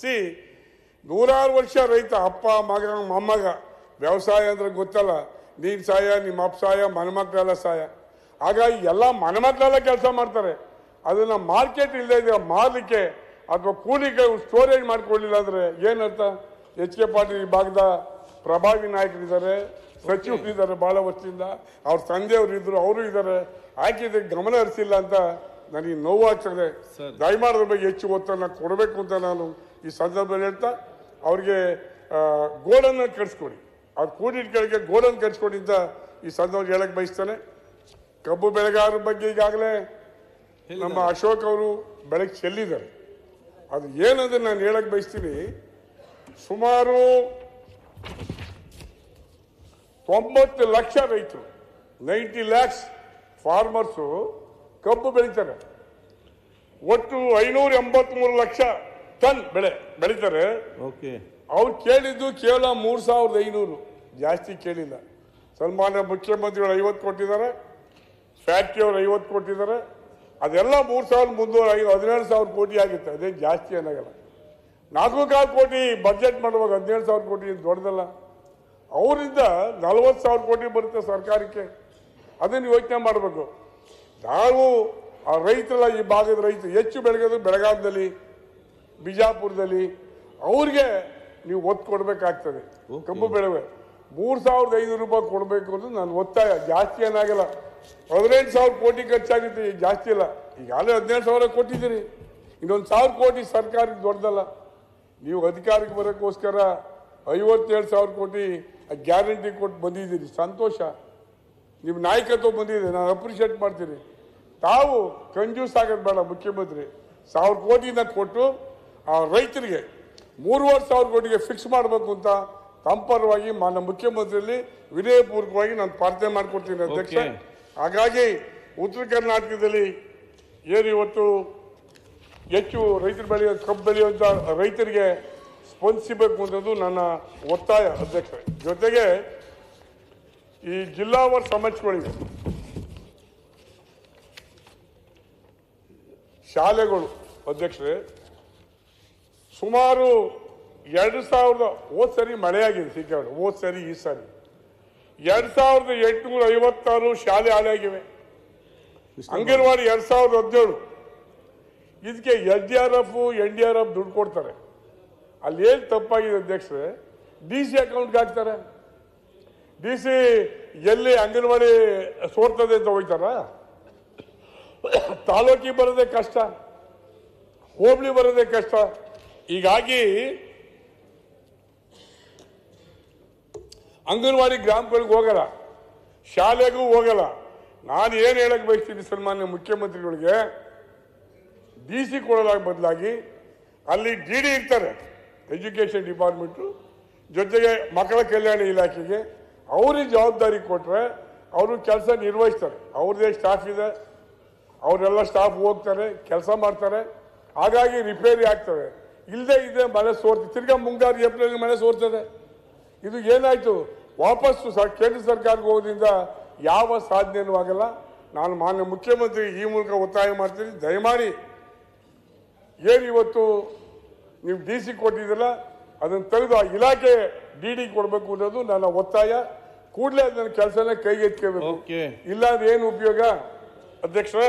ಸಿ, ನೂರಾರು ವರ್ಷ ರೈತ ಅಪ್ಪ, ಮಗ, ಮೊಮ್ಮಗ. ವ್ಯವಸಾಯ ಅಂದ್ರೆ ಗೊತ್ತಲ್ಲ. ನೀನ್ ಸಾಯ ನಿಮ್ಮ ಅಪ್ಪ ಸಾಯ ಮನಮಕ್ಕಳೆಲ್ಲ ಸಾಯ. ಹಾಗಾಗಿ ಎಲ್ಲ ಮನಮಕ್ಕಳೆಲ್ಲ ಕೆಲಸ ಮಾಡ್ತಾರೆ. ಅದನ್ನ ಮಾರ್ಕೆಟ್ ಇಲ್ಲದೆ ಇದೆ ಮಾರಲಿಕ್ಕೆ ಅಥವಾ ಕೂಲಿಗೆ ಸ್ಟೋರೇಜ್ ಮಾಡ್ಕೊಳ್ಳಿಲ್ಲ ಅಂದ್ರೆ ಏನರ್ಥ? ಎಚ್ ಕೆ ಪಾಟೀಲ್ ಈ ಭಾಗದ ಪ್ರಭಾವಿ ನಾಯಕರಿದ್ದಾರೆ. ಸಚಿವರು ಇದ್ದಾರೆ ಬಹಳ ವರ್ಷದಿಂದ ಅವ್ರ ತಂದೆಯವರು ಇದ್ರು ಅವರು ಇದ್ದಾರೆ. ಆಕೆ ಗಮನ ಹರಿಸಿಲ್ಲ ಅಂತ ನನಗೆ ನೋವಾಗ್ತದೆ. ದಯಮಾಡಿ ಅದ್ರ ಬಗ್ಗೆ ಹೆಚ್ಚು ಒತ್ತನ್ನು ಕೊಡಬೇಕು ಅಂತ ನಾನು ಈ ಸಂದರ್ಭದಲ್ಲಿ ಹೇಳ್ತಾ ಅವ್ರಿಗೆ ಗೋಡನ್ನು ಕಳಿಸ್ಕೊಡಿ ಅವ್ರು ಕೆಳಗೆ ಗೋಡನ್ನು ಕಳಿಸ್ಕೊಡಿ ಅಂತ ಈ ಸಂದರ್ಭ ಹೇಳಕ್ಕೆ ಬಯಸ್ತಾನೆ. ಕಬ್ಬು ಬೆಳೆಗಾರರ ಬಗ್ಗೆ ಈಗಾಗಲೇ ನಮ್ಮ ಅಶೋಕ್ ಅವರು ಬೆಳಗ್ಗೆ ಚೆಲ್ಲಿದ್ದಾರೆ. ಅದು ಏನಂದ್ರೆ ನಾನು ಹೇಳಕ್ಕೆ ಬಯಸ್ತೀನಿ ಸುಮಾರು ತೊಂಬತ್ತು ಲಕ್ಷ ರೈತರು ನೈಂಟಿ ಲ್ಯಾಕ್ಸ್ ಫಾರ್ಮರ್ಸು ಕಬ್ಬು ಬೆಳೀತಾರೆ. ಒಟ್ಟು ಐನೂರ ಎಂಬತ್ಮೂರು ಲಕ್ಷ ಟನ್ ಬೆಳೆ ಬೆಳೀತಾರೆ. ಓಕೆ. ಅವ್ರು ಕೇಳಿದ್ದು ಕೇವಲ ಮೂರು ಸಾವಿರದ ಐನೂರು. ಜಾಸ್ತಿ ಕೇಳಿಲ್ಲ. ಸನ್ಮಾನ್ಯ ಮುಖ್ಯಮಂತ್ರಿಗಳು ಐವತ್ತು ಕೊಟ್ಟಿದ್ದಾರೆ ಫ್ಯಾಕ್ಟ್ರಿಯವರು ಐವತ್ತು ಕೊಟ್ಟಿದ್ದಾರೆ. ಅದೆಲ್ಲ ಮೂರು ಸಾವಿರದ ಮುನ್ನೂರ ಐದು ಹದಿನೇಳು ಸಾವಿರ ಕೋಟಿ ಆಗುತ್ತೆ. ಅದೇ ಜಾಸ್ತಿ ಏನಾಗಲ್ಲ ನಾಲ್ಕು ಕಾಲು ಕೋಟಿ ಬಜೆಟ್ ಮಾಡುವಾಗ ಹದಿನೇಳು ಸಾವಿರ ಕೋಟಿ ದೊಡ್ಡದಲ್ಲ. ಅವರಿಂದ ನಲವತ್ತು ಸಾವಿರ ಕೋಟಿ ಬರುತ್ತೆ ಸರ್ಕಾರಕ್ಕೆ. ಅದನ್ನು ಯೋಚನೆ ಮಾಡಬೇಕು. ನಾವು ಆ ರೈತರಲ್ಲ ಈ ಭಾಗದ ರೈತರು ಹೆಚ್ಚು ಬೆಳಗೋದು ಬೆಳಗಾವಿನಲ್ಲಿ ಬಿಜಾಪುರದಲ್ಲಿ. ಅವ್ರಿಗೆ ನೀವು ಒತ್ತು ಕೊಡಬೇಕಾಗ್ತದೆ. ಕಬ್ಬು ಬೆಳೆವೆ. ಮೂರು ಸಾವಿರದ ಐನೂರು ರೂಪಾಯಿ ಕೊಡಬೇಕು ಅಂತ ನಾನು ಒತ್ತಾಯ. ಜಾಸ್ತಿ ಏನಾಗಲ್ಲ ಹದಿನೆಂಟು ಸಾವಿರ ಕೋಟಿ ಖರ್ಚಾಗುತ್ತೆ ಈಗ ಜಾಸ್ತಿ ಇಲ್ಲ. ಈಗಾಗಲೇ ಹದಿನೆಂಟು ಸಾವಿರ ಕೊಟ್ಟಿದ್ದೀರಿ. ಇನ್ನೊಂದು ಸಾವಿರ ಕೋಟಿ ಸರ್ಕಾರಕ್ಕೆ ದೊಡ್ಡದಲ್ಲ. ನೀವು ಅಧಿಕಾರಕ್ಕೆ ಬರೋಕ್ಕೋಸ್ಕರ ಐವತ್ತೇಳು ಸಾವಿರ ಕೋಟಿ ಗ್ಯಾರಂಟಿ ಕೊಟ್ಟು ಬಂದಿದ್ದೀರಿ. ಸಂತೋಷ. ನಿಮ್ಮ ನಾಯಕತ್ವ ಬಂದಿದೆ. ನಾನು ಅಪ್ರಿಷಿಯೇಟ್ ಮಾಡ್ತೀನಿ. ತಾವು ಕಂಜೂಸ್ ಆಗೋದು ಬೇಡ ಮುಖ್ಯಮಂತ್ರಿ. ಸಾವಿರ ಕೋಟಿನ ಕೊಟ್ಟು ಆ ರೈತರಿಗೆ ಮೂರುವರೆ ಸಾವಿರ ಕೋಟಿಗೆ ಫಿಕ್ಸ್ ಮಾಡಬೇಕು ಅಂತ ತಂಪರವಾಗಿ ಮಾನ್ಯ ಮುಖ್ಯಮಂತ್ರಿಯಲ್ಲಿ ವಿನಯಪೂರ್ವಕವಾಗಿ ನಾನು ಪ್ರಾರ್ಥನೆ ಮಾಡಿಕೊಡ್ತೀನಿ ಅಧ್ಯಕ್ಷ. ಹಾಗಾಗಿ ಉತ್ತರ ಕರ್ನಾಟಕದಲ್ಲಿ ಏನು ಇವತ್ತು ಹೆಚ್ಚು ರೈತರು ಬೆಳೆಯೋ ಕಬ್ಬು ಬೆಳೆಯುವಂಥ ರೈತರಿಗೆ ಸ್ಪಂದಿಸಬೇಕು ಅನ್ನೋದು ನನ್ನ ಒತ್ತಾಯ ಅಧ್ಯಕ್ಷರ. ಜೊತೆಗೆ ಈ ಜಿಲ್ಲಾವಾರು ಸಮಸ್ಯೆಗಳಿವೆ. ಶಾಲೆಗಳು ಅಧ್ಯಕ್ಷರೇ, ಸುಮಾರು ಎರಡು ಸಾವಿರದ ಹೋದ ಸರಿ ಮಳೆಯಾಗಿದೆ ಸಿಕ್ಕಾಡು ಹೋದ ಸರಿ ಈ ಸಾರಿ. ಎರಡು ಸಾವಿರದ ಎಂಟುನೂರ ಐವತ್ತಾರು ಶಾಲೆ ಹಾಳಾಗಿವೆ. ಅಂಗನವಾಡಿ ಎರಡ್ ಸಾವಿರದ ಹದಿನೇಳು. ಇದಕ್ಕೆ S D R F, N D R F ದುಡ್ಡು ಕೊಡ್ತಾರೆ. ಅಲ್ಲಿ ಏನು ತಪ್ಪಾಗಿದೆ ಅಧ್ಯಕ್ಷರೇ ಡಿ ಸಿ ಅಕೌಂಟ್ಗೆ ಹಾಕ್ತಾರೆ. ಡಿ ಸಿ ಎಲ್ಲಿ ಅಂಗನವಾಡಿ ಸೋರ್ತದೆ ಅಂತ ಹೋಗ್ತಾರ ತಾಲೂಕಿಗೆ ಬರೋದೇ ಕಷ್ಟ, ಹೋಬಳಿ ಬರೋದೇ ಕಷ್ಟ. ಹೀಗಾಗಿ ಅಂಗನವಾಡಿ ಗ್ರಾಮಗಳಿಗೆ ಹೋಗಲ್ಲ, ಶಾಲೆಗೂ ಹೋಗಲ್ಲ. ನಾನು ಏನು ಹೇಳಕ್ಕೆ ಬಯಸ್ತೀನಿ ಸನ್ಮಾನ್ಯ ಮುಖ್ಯಮಂತ್ರಿಗಳಿಗೆ ಡಿ ಸಿ ಕೊಡೋದಾಗ ಬದಲಾಗಿ ಅಲ್ಲಿ ಡಿ ಡಿ ಇರ್ತಾರೆ. ಎಜುಕೇಷನ್ ಡಿಪಾರ್ಟ್ಮೆಂಟು ಜೊತೆಗೆ ಮಕ್ಕಳ ಕಲ್ಯಾಣ ಇಲಾಖೆಗೆ, ಅವ್ರಿಗೆ ಜವಾಬ್ದಾರಿ ಕೊಟ್ಟರೆ ಅವರು ಕೆಲಸ ನಿರ್ವಹಿಸ್ತಾರೆ. ಅವ್ರದ್ದೇ ಸ್ಟಾಫ್ ಇದೆ. ಅವರೆಲ್ಲ ಸ್ಟಾಫ್ ಹೋಗ್ತಾರೆ, ಕೆಲಸ ಮಾಡ್ತಾರೆ. ಹಾಗಾಗಿ ರಿಪೇರಿ ಆಗ್ತವೆ. ಇಲ್ಲದೆ ಇದೆ ಮನೆ ಸೋರ್ತಿ, ತಿರ್ಗಾ ಮುಂಗಾರು ಏಪ್ರಿಲ್ ಮನೆ ಸೋರ್ತದೆ. ಇದು ಏನಾಯಿತು? ವಾಪಸ್ಸು ಸ- ಕೇಂದ್ರ ಸರ್ಕಾರಕ್ಕೆ ಹೋಗೋದ್ರಿಂದ ಯಾವ ಸಾಧನೆಯೂ ಆಗಲ್ಲ. ನಾನು ಮಾನ್ಯ ಮುಖ್ಯಮಂತ್ರಿ ಈ ಮೂಲಕ ಒತ್ತಾಯ ಮಾಡ್ತೀನಿ. ದಯಮಾಡಿ, ಏನು ಇವತ್ತು ನೀವು ಡಿ ಸಿ ಕೊಟ್ಟಿದ್ದೀರ ಅದನ್ನು ತೆಗೆದು ಆ ಇಲಾಖೆ ಡಿ ಡಿ ಕೊಡಬೇಕು ಅನ್ನೋದು ನನ್ನ ಒತ್ತಾಯ. ಕೂಡಲೇ ಅದನ್ನ ಕೆಲಸನ ಕೈಗೆತ್ಕೋಬೇಕು ಓಕೆ. ಇಲ್ಲ ಅಂದ್ರೆ ಏನು ಉಪಯೋಗ? ಅಧ್ಯಕ್ಷರೇ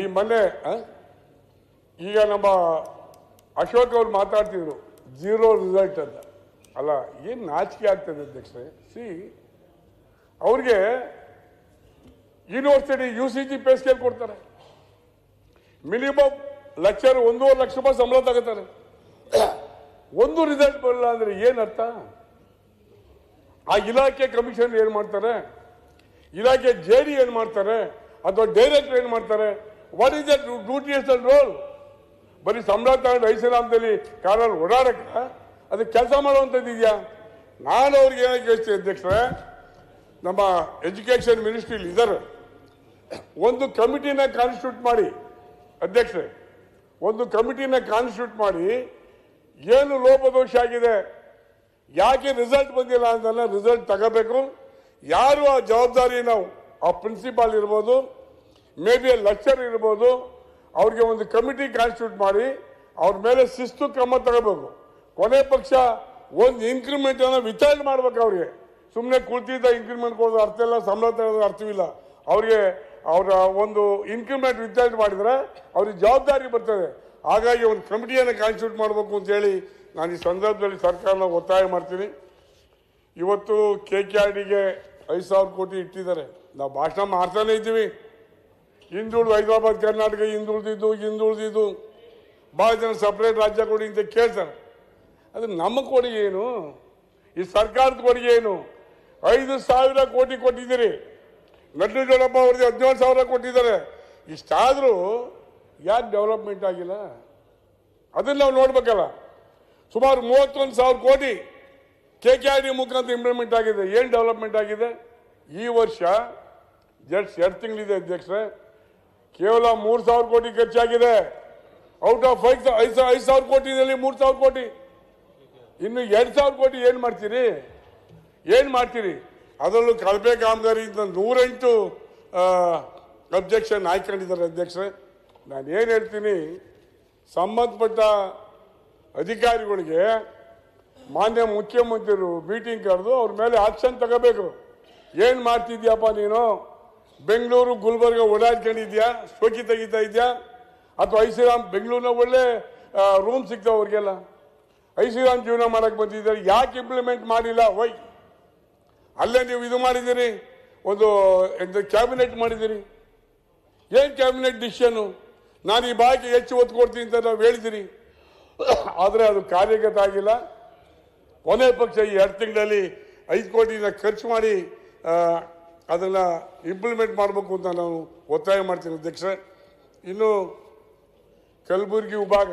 ಈ ಮೊನ್ನೆ ಈಗ ನಮ್ಮ ಅಶೋಕ್ ಅವ್ರು ಮಾತಾಡ್ತಿದ್ರು ಜೀರೋ ರಿಸಲ್ಟ್ ಅಂತ. ಅಲ್ಲ ಏನು ನಾಚಿಕೆ ಆಗ್ತದೆ ಅಧ್ಯಕ್ಷರೇ? ಸಿ ಅವ್ರಿಗೆ university U G C pay scale ಕೊಡ್ತಾರೆ. ಮಿನಿಮಮ್ ಲೆಕ್ಚರ್ ಒಂದೂವರೆ ಲಕ್ಷ ರೂಪಾಯಿ ಸಂಬಳ ತಗೋತಾರೆ. ಒಂದು ರಿಸಲ್ಟ್ ಬರಲ್ಲ ಅಂದ್ರೆ ಏನರ್ಥ? ಆ ಇಲಾಖೆ ಕಮಿಷನ್ ಏನ್ ಮಾಡ್ತಾರೆ? ಇಲಾಖೆ ಜೆ ಡಿ ಏನ್ ಮಾಡ್ತಾರೆ? ಅಥವಾ ಡೈರೆಕ್ಟರ್ ಏನ್ ಮಾಡ್ತಾರೆ? What is that duty and role ಬರೀ ಸಂಬಳ ತಗೊಂಡು ಐಸಲಾಮದಲ್ಲಿ ಕಾರಲ್ಲಿ ಓಡಾಡಕ್ಕ? ಅದಕ್ಕೆ ಕೆಲಸ ಮಾಡುವಂಥದ್ದು ಇದೆಯಾ? ನಾನು ಅವ್ರಿಗೆ ಏನಕ್ಕೆ ಹೇಳ್ತೀನಿ ಅಧ್ಯಕ್ಷರೇ. ನಮ್ಮ ಎಜುಕೇಶನ್ ಮಿನಿಸ್ಟ್ರಿ ಇದ್ದಾರೆ. ಒಂದು ಕಮಿಟಿನ ಕಾನ್ಸ್ಟಿಟ್ಯೂಟ್ ಮಾಡಿ. ಅಧ್ಯಕ್ಷರೇ ಒಂದು ಕಮಿಟಿನ ಕಾನ್ಸ್ಟಿಟ್ಯೂಟ್ ಮಾಡಿ ಏನು ಲೋಪದೋಷ ಆಗಿದೆ, ಯಾಕೆ ರಿಸಲ್ಟ್ ಬಂದಿಲ್ಲ ಅಂತಲ್ಲ ರಿಸಲ್ಟ್ ತಗೋಬೇಕು. ಯಾರು ಆ ಜವಾಬ್ದಾರಿ ನಾವು, ಆ ಪ್ರಿನ್ಸಿಪಾಲ್ ಇರ್ಬೋದು ಮೇ ಬಿ ಲೆಕ್ಚರ್ ಇರ್ಬೋದು, ಅವ್ರಿಗೆ ಒಂದು ಕಮಿಟಿ ಕಾನ್ಸ್ಟಿಟ್ಯೂಟ್ ಮಾಡಿ, ಅವ್ರ ಮೇಲೆ ಶಿಸ್ತು ಕ್ರಮ ತಗೋಬೇಕು. ಕೊನೆ ಪಕ್ಷ ಒಂದು ಇನ್ಕ್ರಿಮೆಂಟ್ ಅನ್ನ ವಿತರಣೆ ಮಾಡ್ಬೇಕು ಅವ್ರಿಗೆ. ಸುಮ್ಮನೆ ಕುಳಿತಿದ್ದ ಇನ್ಕ್ರಿಮೆಂಟ್ ಕೊಡೋದು ಅರ್ಥ ಇಲ್ಲ, ಸಂಬಳ ತಗೊಳ್ಳೋದು ಅರ್ಥವಿಲ್ಲ. ಅವ್ರಿಗೆ ಅವರ ಒಂದು ಇನ್ಕ್ರಿಮೆಂಟ್ ವಿದ್ಯಾರ್ಥಿ ಮಾಡಿದರೆ ಅವ್ರಿಗೆ ಜವಾಬ್ದಾರಿ ಬರ್ತದೆ. ಹಾಗಾಗಿ ಒಂದು ಕಮಿಟಿಯನ್ನು ಕಾನ್ಸ್ಟಿಟ್ಯೂಟ್ ಮಾಡಬೇಕು ಅಂತ ಹೇಳಿ ನಾನು ಈ ಸಂದರ್ಭದಲ್ಲಿ ಸರ್ಕಾರನ ಒತ್ತಾಯ ಮಾಡ್ತೀನಿ. ಇವತ್ತು ಕೆ ಕೆ ಆರ್ ಡಿಗೆ ಐದು ಸಾವಿರ ಕೋಟಿ ಇಟ್ಟಿದ್ದಾರೆ. ನಾವು ಭಾಷಣ ಮಾಡ್ತಾನೆ ಇದ್ದೀವಿ. ಹಿಂದುಳಿದು ಹೈದರಾಬಾದ್, ಕರ್ನಾಟಕ ಹಿಂದುಳಿದಿದ್ದು ಹಿಂದುಳಿದಿದ್ದು. ಭಾಳ ಜನ ಸಪ್ರೇಟ್ ರಾಜ್ಯ ಕೊಡಿ ಅಂತ ಕೇಳ್ತಾರೆ. ಅದು ನಮ್ಮ ಕೊಡುಗೆ ಏನು? ಈ ಸರ್ಕಾರದ ಕೊಡುಗೆ ಏನು? ಐದು ಸಾವಿರ ಕೋಟಿ ಕೊಟ್ಟಿದ್ದೀರಿ. ನಟರಾಜಪ್ಪ ಅವ್ರಿಗೆ ಹದಿನೇಳು ಸಾವಿರ ಕೊಟ್ಟಿದ್ದಾರೆ. ಇಷ್ಟಾದರೂ ಯಾಕೆ ಡೆವಲಪ್ಮೆಂಟ್ ಆಗಿಲ್ಲ? ಅದನ್ನ ನಾವು ನೋಡ್ಬೇಕಲ್ಲ. ಸುಮಾರು ಮೂವತ್ತೊಂದು ಸಾವಿರ crore K K R D ಮುಖಾಂತರ ಇಂಪ್ಲಿಮೆಂಟ್ ಆಗಿದೆ. ಏನು ಡೆವಲಪ್ಮೆಂಟ್ ಆಗಿದೆ? ಈ ವರ್ಷ ಜಸ್ಟ್ ಎರಡು ತಿಂಗಳಿದೆ ಅಧ್ಯಕ್ಷರೇ, ಕೇವಲ ಮೂರು ಸಾವಿರ ಕೋಟಿ ಖರ್ಚಾಗಿದೆ. ಔಟ್ ಆಫ್ ಐದು ಸಾವಿರ ಐದು ಸಾವಿರ ಕೋಟಿನಲ್ಲಿ ಮೂರು ಸಾವಿರ ಕೋಟಿ. ಇನ್ನು ಎರಡು ಸಾವಿರ ಕೋಟಿ ಏನು ಮಾಡ್ತೀರಿ? ಏನು ಮಾಡ್ತೀರಿ? ಅದರಲ್ಲೂ ಕಳಪೆ ಕಾಮಗಾರಿಯಿಂದ ನೂರೆಂಟು ಅಬ್ಜೆಕ್ಷನ್ ಹಾಕೊಂಡಿದ್ದಾರೆ ಅಧ್ಯಕ್ಷರೇ. ನಾನು ಏನು ಹೇಳ್ತೀನಿ, ಸಂಬಂಧಪಟ್ಟ ಅಧಿಕಾರಿಗಳಿಗೆ ಮಾನ್ಯ ಮುಖ್ಯಮಂತ್ರಿಗಳು ಮೀಟಿಂಗ್ ಕರೆದು ಅವ್ರ ಮೇಲೆ ಆಕ್ಷನ್ ತಗೋಬೇಕು. ಏನು ಮಾಡ್ತಿದ್ಯಪ್ಪ ನೀನು? ಬೆಂಗಳೂರು, ಗುಲ್ಬರ್ಗ ಓಡಾಡ್ಕೊಂಡಿದ್ಯಾ? ಶೋಕಿ ತೆಗಿತಾ ಇದೆಯಾ? ಅಥವಾ ಐಸಿರಾಮ್ ಬೆಂಗಳೂರಿನ ಒಳ್ಳೆ ರೂಮ್ ಸಿಗ್ತಾವ ಅವ್ರಿಗೆಲ್ಲ? ಐಸಿರಾಮ್ ಜೀವನ ಮಾಡೋಕ್ಕೆ ಬಂದಿದ್ದಾರೆ, ಯಾಕೆ ಇಂಪ್ಲಿಮೆಂಟ್ ಮಾಡಿಲ್ಲ? ವೈ ಅಲ್ಲೇ ನೀವು ಇದು ಮಾಡಿದ್ದೀರಿ? ಒಂದು ಕ್ಯಾಬಿನೆಟ್ ಮಾಡಿದ್ದೀರಿ? ಏನು ಕ್ಯಾಬಿನೆಟ್ ಡಿಸಿಷನ್ನು ನಾನು ಈ ಭಾಗಕ್ಕೆ ಹೆಚ್ಚು ಒತ್ತು ಕೊಡ್ತೀನಿ ಅಂತ ನಾವು ಹೇಳಿದಿರಿ ಆದರೆ ಅದು ಕಾರ್ಯಗತ ಆಗಿಲ್ಲ. ಕೊನೆ ಪಕ್ಷ ಈ ಎರಡು ತಿಂಗಳಲ್ಲಿ ಐದು ಕೋಟಿನ ಖರ್ಚು ಮಾಡಿ ಅದನ್ನು ಇಂಪ್ಲಿಮೆಂಟ್ ಮಾಡಬೇಕು ಅಂತ ನಾನು ಒತ್ತಾಯ ಮಾಡ್ತೀನಿ ಅಧ್ಯಕ್ಷ ಇನ್ನು ಕಲಬುರಗಿ ವಿಭಾಗ.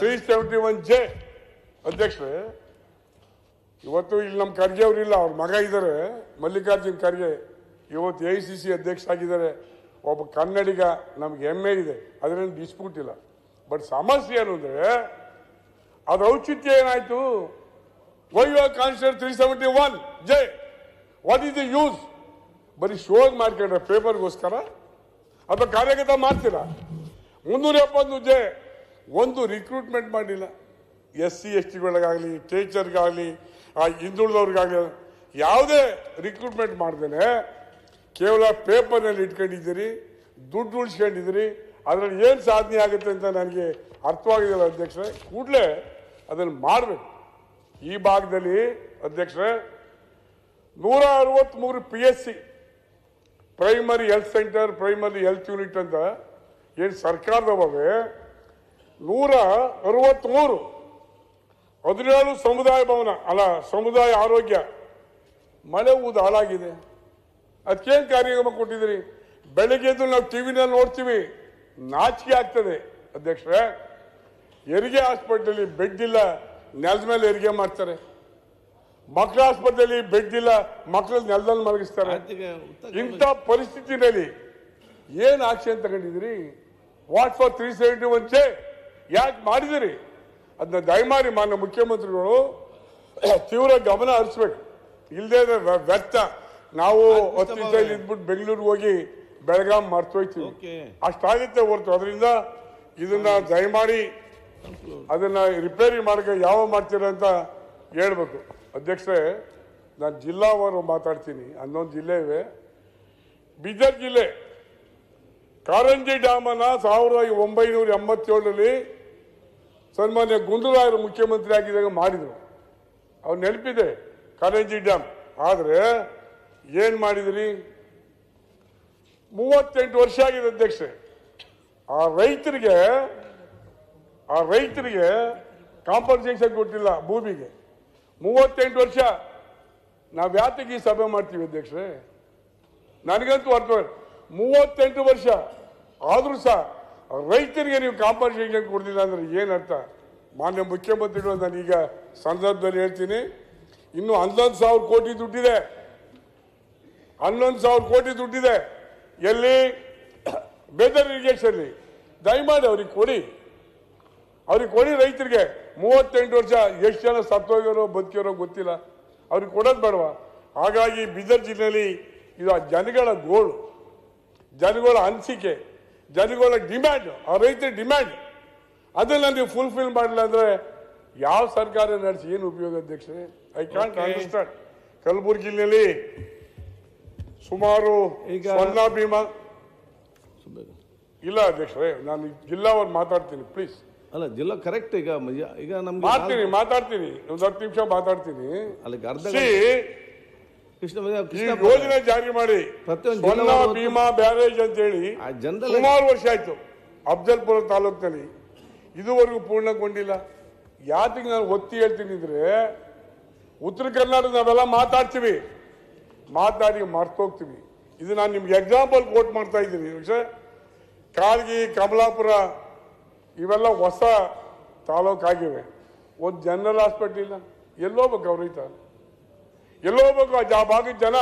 ತ್ರೀ ಸೆವೆಂಟಿ ಒನ್ ಜೆ ಅಧ್ಯಕ್ಷರೇ ಇವತ್ತು ಇಲ್ಲಿ ನಮ್ಮ ಖರ್ಗೆ ಅವರು ಇಲ್ಲ, ಅವ್ರ ಮಗ ಇದ್ದಾರೆ ಮಲ್ಲಿಕಾರ್ಜುನ್ ಖರ್ಗೆ. ಇವತ್ತು ಎ ಸಿ ಸಿ ಅಧ್ಯಕ್ಷ ಆಗಿದ್ದಾರೆ ಒಬ್ಬ ಕನ್ನಡಿಗ ನಮ್ಗೆ ಹೆಮ್ಮೆ ಇದೆ, ಅದರಲ್ಲಿ ಡಿಸ್ಪ್ಯೂಟ್ ಇಲ್ಲ. ಬಟ್ ಸಮಸ್ಯೆ ಏನು ಅಂದರೆ, ಅದು ಔಚಿತ್ಯ ಏನಾಯ್ತು? Why are ಕಾನ್ಸ್ಟರ್ three seventy one J. What is the use ಬರೀ ಶೋಗ್ ಮಾಡ್ಕೊಂಡ್ರೆ ಪೇಪರ್ಗೋಸ್ಕರ ಅಥವಾ ಕಾರ್ಯಗತ ಮಾಡ್ತೀರಾ? ಮುನ್ನೂರ ಎಪ್ಪತ್ತು ಜೆ. ಒಂದು ರಿಕ್ರೂಟ್ಮೆಂಟ್ ಮಾಡಿಲ್ಲ. ಎಸ್ ಸಿ ಎಸ್ ಟಿಗಳಿಗಾಗಲಿ ಟೀಚರ್ಗಾಗಲಿ ಆ ಹಿಂದುಳಿದವ್ರಿಗಾಗಲಿ ಯಾವುದೇ ರಿಕ್ರೂಟ್ಮೆಂಟ್ ಮಾಡ್ದೇನೆ ಕೇವಲ ಪೇಪರ್ನಲ್ಲಿ ಇಟ್ಕೊಂಡಿದ್ದೀರಿ, ದುಡ್ಡು ಉಳಿಸ್ಕೊಂಡಿದ್ದೀರಿ, ಅದರಲ್ಲಿ ಏನು ಸಾಧನೆ ಆಗುತ್ತೆ ಅಂತ ನನಗೆ ಅರ್ಥವಾಗಿದೆಯಲ್ಲ ಅಧ್ಯಕ್ಷರೇ? ಕೂಡಲೇ ಅದನ್ನು ಮಾಡಬೇಕು. ಈ ಭಾಗದಲ್ಲಿ ಅಧ್ಯಕ್ಷರೇ, ನೂರ ಅರವತ್ತ್ಮೂರು P S C primary health centre primary health unit ಅಂತ ಏನು ಸರ್ಕಾರದವೇ ನೂರ ಅರವತ್ತ್ಮೂರು ಹದಿನೇಳು ಸಮುದಾಯ ಭವನ ಅಲ್ಲ ಸಮುದಾಯ ಆರೋಗ್ಯ. ಮಳೆ ಊದು ಹಾಳಾಗಿದೆ. ಅದಕ್ಕೇನು ಕಾರ್ಯಕ್ರಮ ಕೊಟ್ಟಿದ್ದೀರಿ? ಬೆಳಗ್ಗೆ ಎದ್ದು ನಾವು ಟಿವಿನಲ್ಲಿ ನೋಡ್ತೀವಿ. ನಾಚಿಕೆ ಆಗ್ತದೆ. ಅಧ್ಯಕ್ಷರೇ ಹೆರಿಗೆ ಆಸ್ಪತ್ರೆಯಲ್ಲಿ ಬೆಡ್ ಇಲ್ಲ ನೆಲದ ಮೇಲೆ ಹೆರಿಗೆ ಮಾಡ್ತಾರೆ. ಮಕ್ಕಳ ಆಸ್ಪತ್ರೆಯಲ್ಲಿ ಬೆಡ್ ಇಲ್ಲ ಮಕ್ಕಳು ನೆಲದಲ್ಲಿ ಮಲಗಿಸ್ತಾರೆ. ಇಂಥ ಪರಿಸ್ಥಿತಿನಲ್ಲಿ ಏನು action ತಗೊಂಡಿದ್ದೀರಿ? What for three seventy one ಚೇ ಯಾಕೆ ಮಾಡಿದಿರಿ ಅದನ್ನ ದಯಮಾಡಿ ಮಾನ್ಯ ಮುಖ್ಯಮಂತ್ರಿಗಳು ತೀವ್ರ ಗಮನ ಹರಿಸ್ಬೇಕು. ಇಲ್ಲದೆ ವ್ಯರ್ಥ. ನಾವು ಹತ್ತು ದಿವಸ ಇಲ್ಲಿ ಇದ್ಬಿಟ್ಟು ಬೆಂಗಳೂರಿಗೆ ಹೋಗಿ ಬೆಳಗಾಂ ಮರ್ತೋಯ್ತೀವಿ. ಅಷ್ಟಾಗುತ್ತೆ ಹೊರತು. ಅದರಿಂದ ಇದನ್ನ ದಯಮಾಡಿ ಅದನ್ನ ರಿಪೇರಿ ಮಾಡಕ್ಕೆ ಯಾವ ಮಾಡ್ತೀರ ಅಂತ ಹೇಳ್ಬೇಕು. ಅಧ್ಯಕ್ಷರೇ ನಾನು ಜಿಲ್ಲಾವಾರು ಮಾತಾಡ್ತೀನಿ. ಹನ್ನೊಂದು ಜಿಲ್ಲೆ ಇವೆ. ಬೀದರ್ ಜಿಲ್ಲೆ. ಕಾರಂಜಿ ಡ್ಯಾಮನ್ನ ಸಾವಿರದ ಒಂಬೈನೂರ ಎಂಬತ್ತೇಳರಲ್ಲಿ ಸನ್ಮಾನ್ಯ ಗುಂಡೂರಾಯರು ಮುಖ್ಯಮಂತ್ರಿ ಆಗಿದ್ದಾಗ ಮಾಡಿದರು. ಅವ್ರು ನೆನಪಿದೆ ಕಾರಂಜಿ ಡ್ಯಾಮ್. ಆದರೆ ಏನು ಮಾಡಿದ್ರಿ? ಮೂವತ್ತೆಂಟು ವರ್ಷ ಆಗಿದೆ ಅಧ್ಯಕ್ಷೆ. ಆ ರೈತರಿಗೆ ಆ ರೈತರಿಗೆ ಕಾಂಪನ್ಸೇಷನ್ ಕೊಟ್ಟಿಲ್ಲ ಭೂಮಿಗೆ. ಮೂವತ್ತೆಂಟು ವರ್ಷ. ನಾವು ಯಾತಕ್ಕೆ ಈ ಸಭೆ ಮಾಡ್ತೀವಿ ಅಧ್ಯಕ್ಷರೇ? ನನಗಂತೂ ಅರ್ಥ ಮೂವತ್ತೆಂಟು ವರ್ಷ. ಆದರೂ ಸಹ ರೈತರಿಗೆ ನೀವು ಕಾಂಪನ್ಸೇಷನ್ ಕೊಡ್ತಿಲ್ಲ ಅಂದ್ರೆ ಏನರ್ಥ? ಮಾನ್ಯ ಮುಖ್ಯಮಂತ್ರಿಗಳು ನಾನು ಈಗ ಸಂದರ್ಭದಲ್ಲಿ ಹೇಳ್ತೀನಿ. ಇನ್ನು ಹನ್ನೊಂದು ಸಾವಿರ ಕೋಟಿ ದುಡ್ಡಿದೆ. ಹನ್ನೊಂದು ಸಾವಿರ ಕೋಟಿ ದುಡ್ಡಿದೆ. ಎಲ್ಲಿ? ಬೇದರ್ ಇರಿಗೇಷನ್ ದಯಮಾಡಿ ಅವ್ರಿಗೆ ಕೊಡಿ. ಅವ್ರಿಗೆ ಕೊಡಿ ರೈತರಿಗೆ. ಮೂವತ್ತೆಂಟು ವರ್ಷ ಎಷ್ಟು ಜನ ಸತ್ತೋಗಿರೋ ಬದುಕಿರೋ ಗೊತ್ತಿಲ್ಲ. ಅವ್ರಿಗೆ ಕೊಡೋದು ಬೇಡವ? ಹಾಗಾಗಿ ಬೀದರ್ ಜಿಲ್ಲೆಯಲ್ಲಿ ಇದು ಜನಗಳ ಗೋಳು. ಜನಗಳ ಅನಿಸಿಕೆ. ಜನಗಳ ಡಿಮ್ಯಾಂಡ್ ಆ ರೈತರ ಡಿಮ್ಯಾಂಡ್. ಅದನ್ನ ನೀವು ಫುಲ್ಫಿಲ್ ಮಾಡಲಿಲ್ಲ ಅಂದ್ರೆ ಯಾವ ಸರ್ಕಾರ ನಡೆಸಿ ಏನು ಉಪಯೋಗ ಅಧ್ಯಕ್ಷರೇ? I can't. ಅಂಡರ್ಸ್ಟ್ಯಾಂಡ್ ಕಲಬುರಗಿನಲ್ಲಿ ಸುಮಾರು ಈಗ- ಸ್ವರ್ಣ ಭೀಮಾ ಇಲ್ಲ ಅಧ್ಯಕ್ಷರೇ ನಾನು ಜಿಲ್ಲಾವ್ರು ಮಾತಾಡ್ತೀನಿ ಪ್ಲೀಸ್ ಅಲ್ಲ ಜಿಲ್ಲಾ ಕರೆಕ್ಟ್ ಈಗ ಮ- ಈಗ ನಮ್ಗೆ ಮಾಡ್ತೀನಿ ಮಾತಾಡ್ತೀನಿ ಒಂದು ಹತ್ತು ನಿಮಿಷ ಮಾತಾಡ್ತೀನಿ. ಅಲ್ಲಿಗೆ ಅರ್ಧ ಕೃಷ್ಣ ಯೋಜನೆ ಜಾರಿ ಮಾಡಿ. ಪ್ರತಿಯೊಂದು ಸ್ವರ್ಣ ಭೀಮಾ ಬ್ಯಾರೇಜ್ ಅಂತ ಹೇಳಿ ಸುಮಾರು ವರ್ಷ ಆಯ್ತು ಅಫ್ಜಲ್ಪುರ ತಾಲೂಕಿನಲ್ಲಿ ಇದುವರೆಗೂ ಪೂರ್ಣಗೊಂಡಿಲ್ಲ. ಯಾತಿಗೆ ನಾನು ಒತ್ತಿ ಹೇಳ್ತೀನಿ ಅಂದ್ರೆ ಉತ್ತರ ಕರ್ನಾಟಕ ನಾವೆಲ್ಲ ಮಾತಾಡ್ತೀವಿ. ಮಾತಾಡಿ ಮರ್ತೋಗ್ತೀವಿ. ಇದು ನಾನು ನಿಮ್ಗೆ ಎಕ್ಸಾಂಪಲ್ ಕೋಟ್ ಮಾಡ್ತಾ ಇದ್ದೀನಿ. ವಿಷಯ ಕಾಳ್ಗಿ ಕಮಲಾಪುರ ಇವೆಲ್ಲ ಹೊಸ ತಾಲೂಕಾಗಿವೆ. ಒಂದು ಜನರಲ್ ಹಾಸ್ಪಿಟ್ಲ್ ಇಲ್ಲ ಎಲ್ಲೋಗ್ಬೇಕು ಅವ್ರ ರೈತ ಎಲ್ಲೋಗ್ಬೇಕು ಆ ಭಾಗದ ಜನ.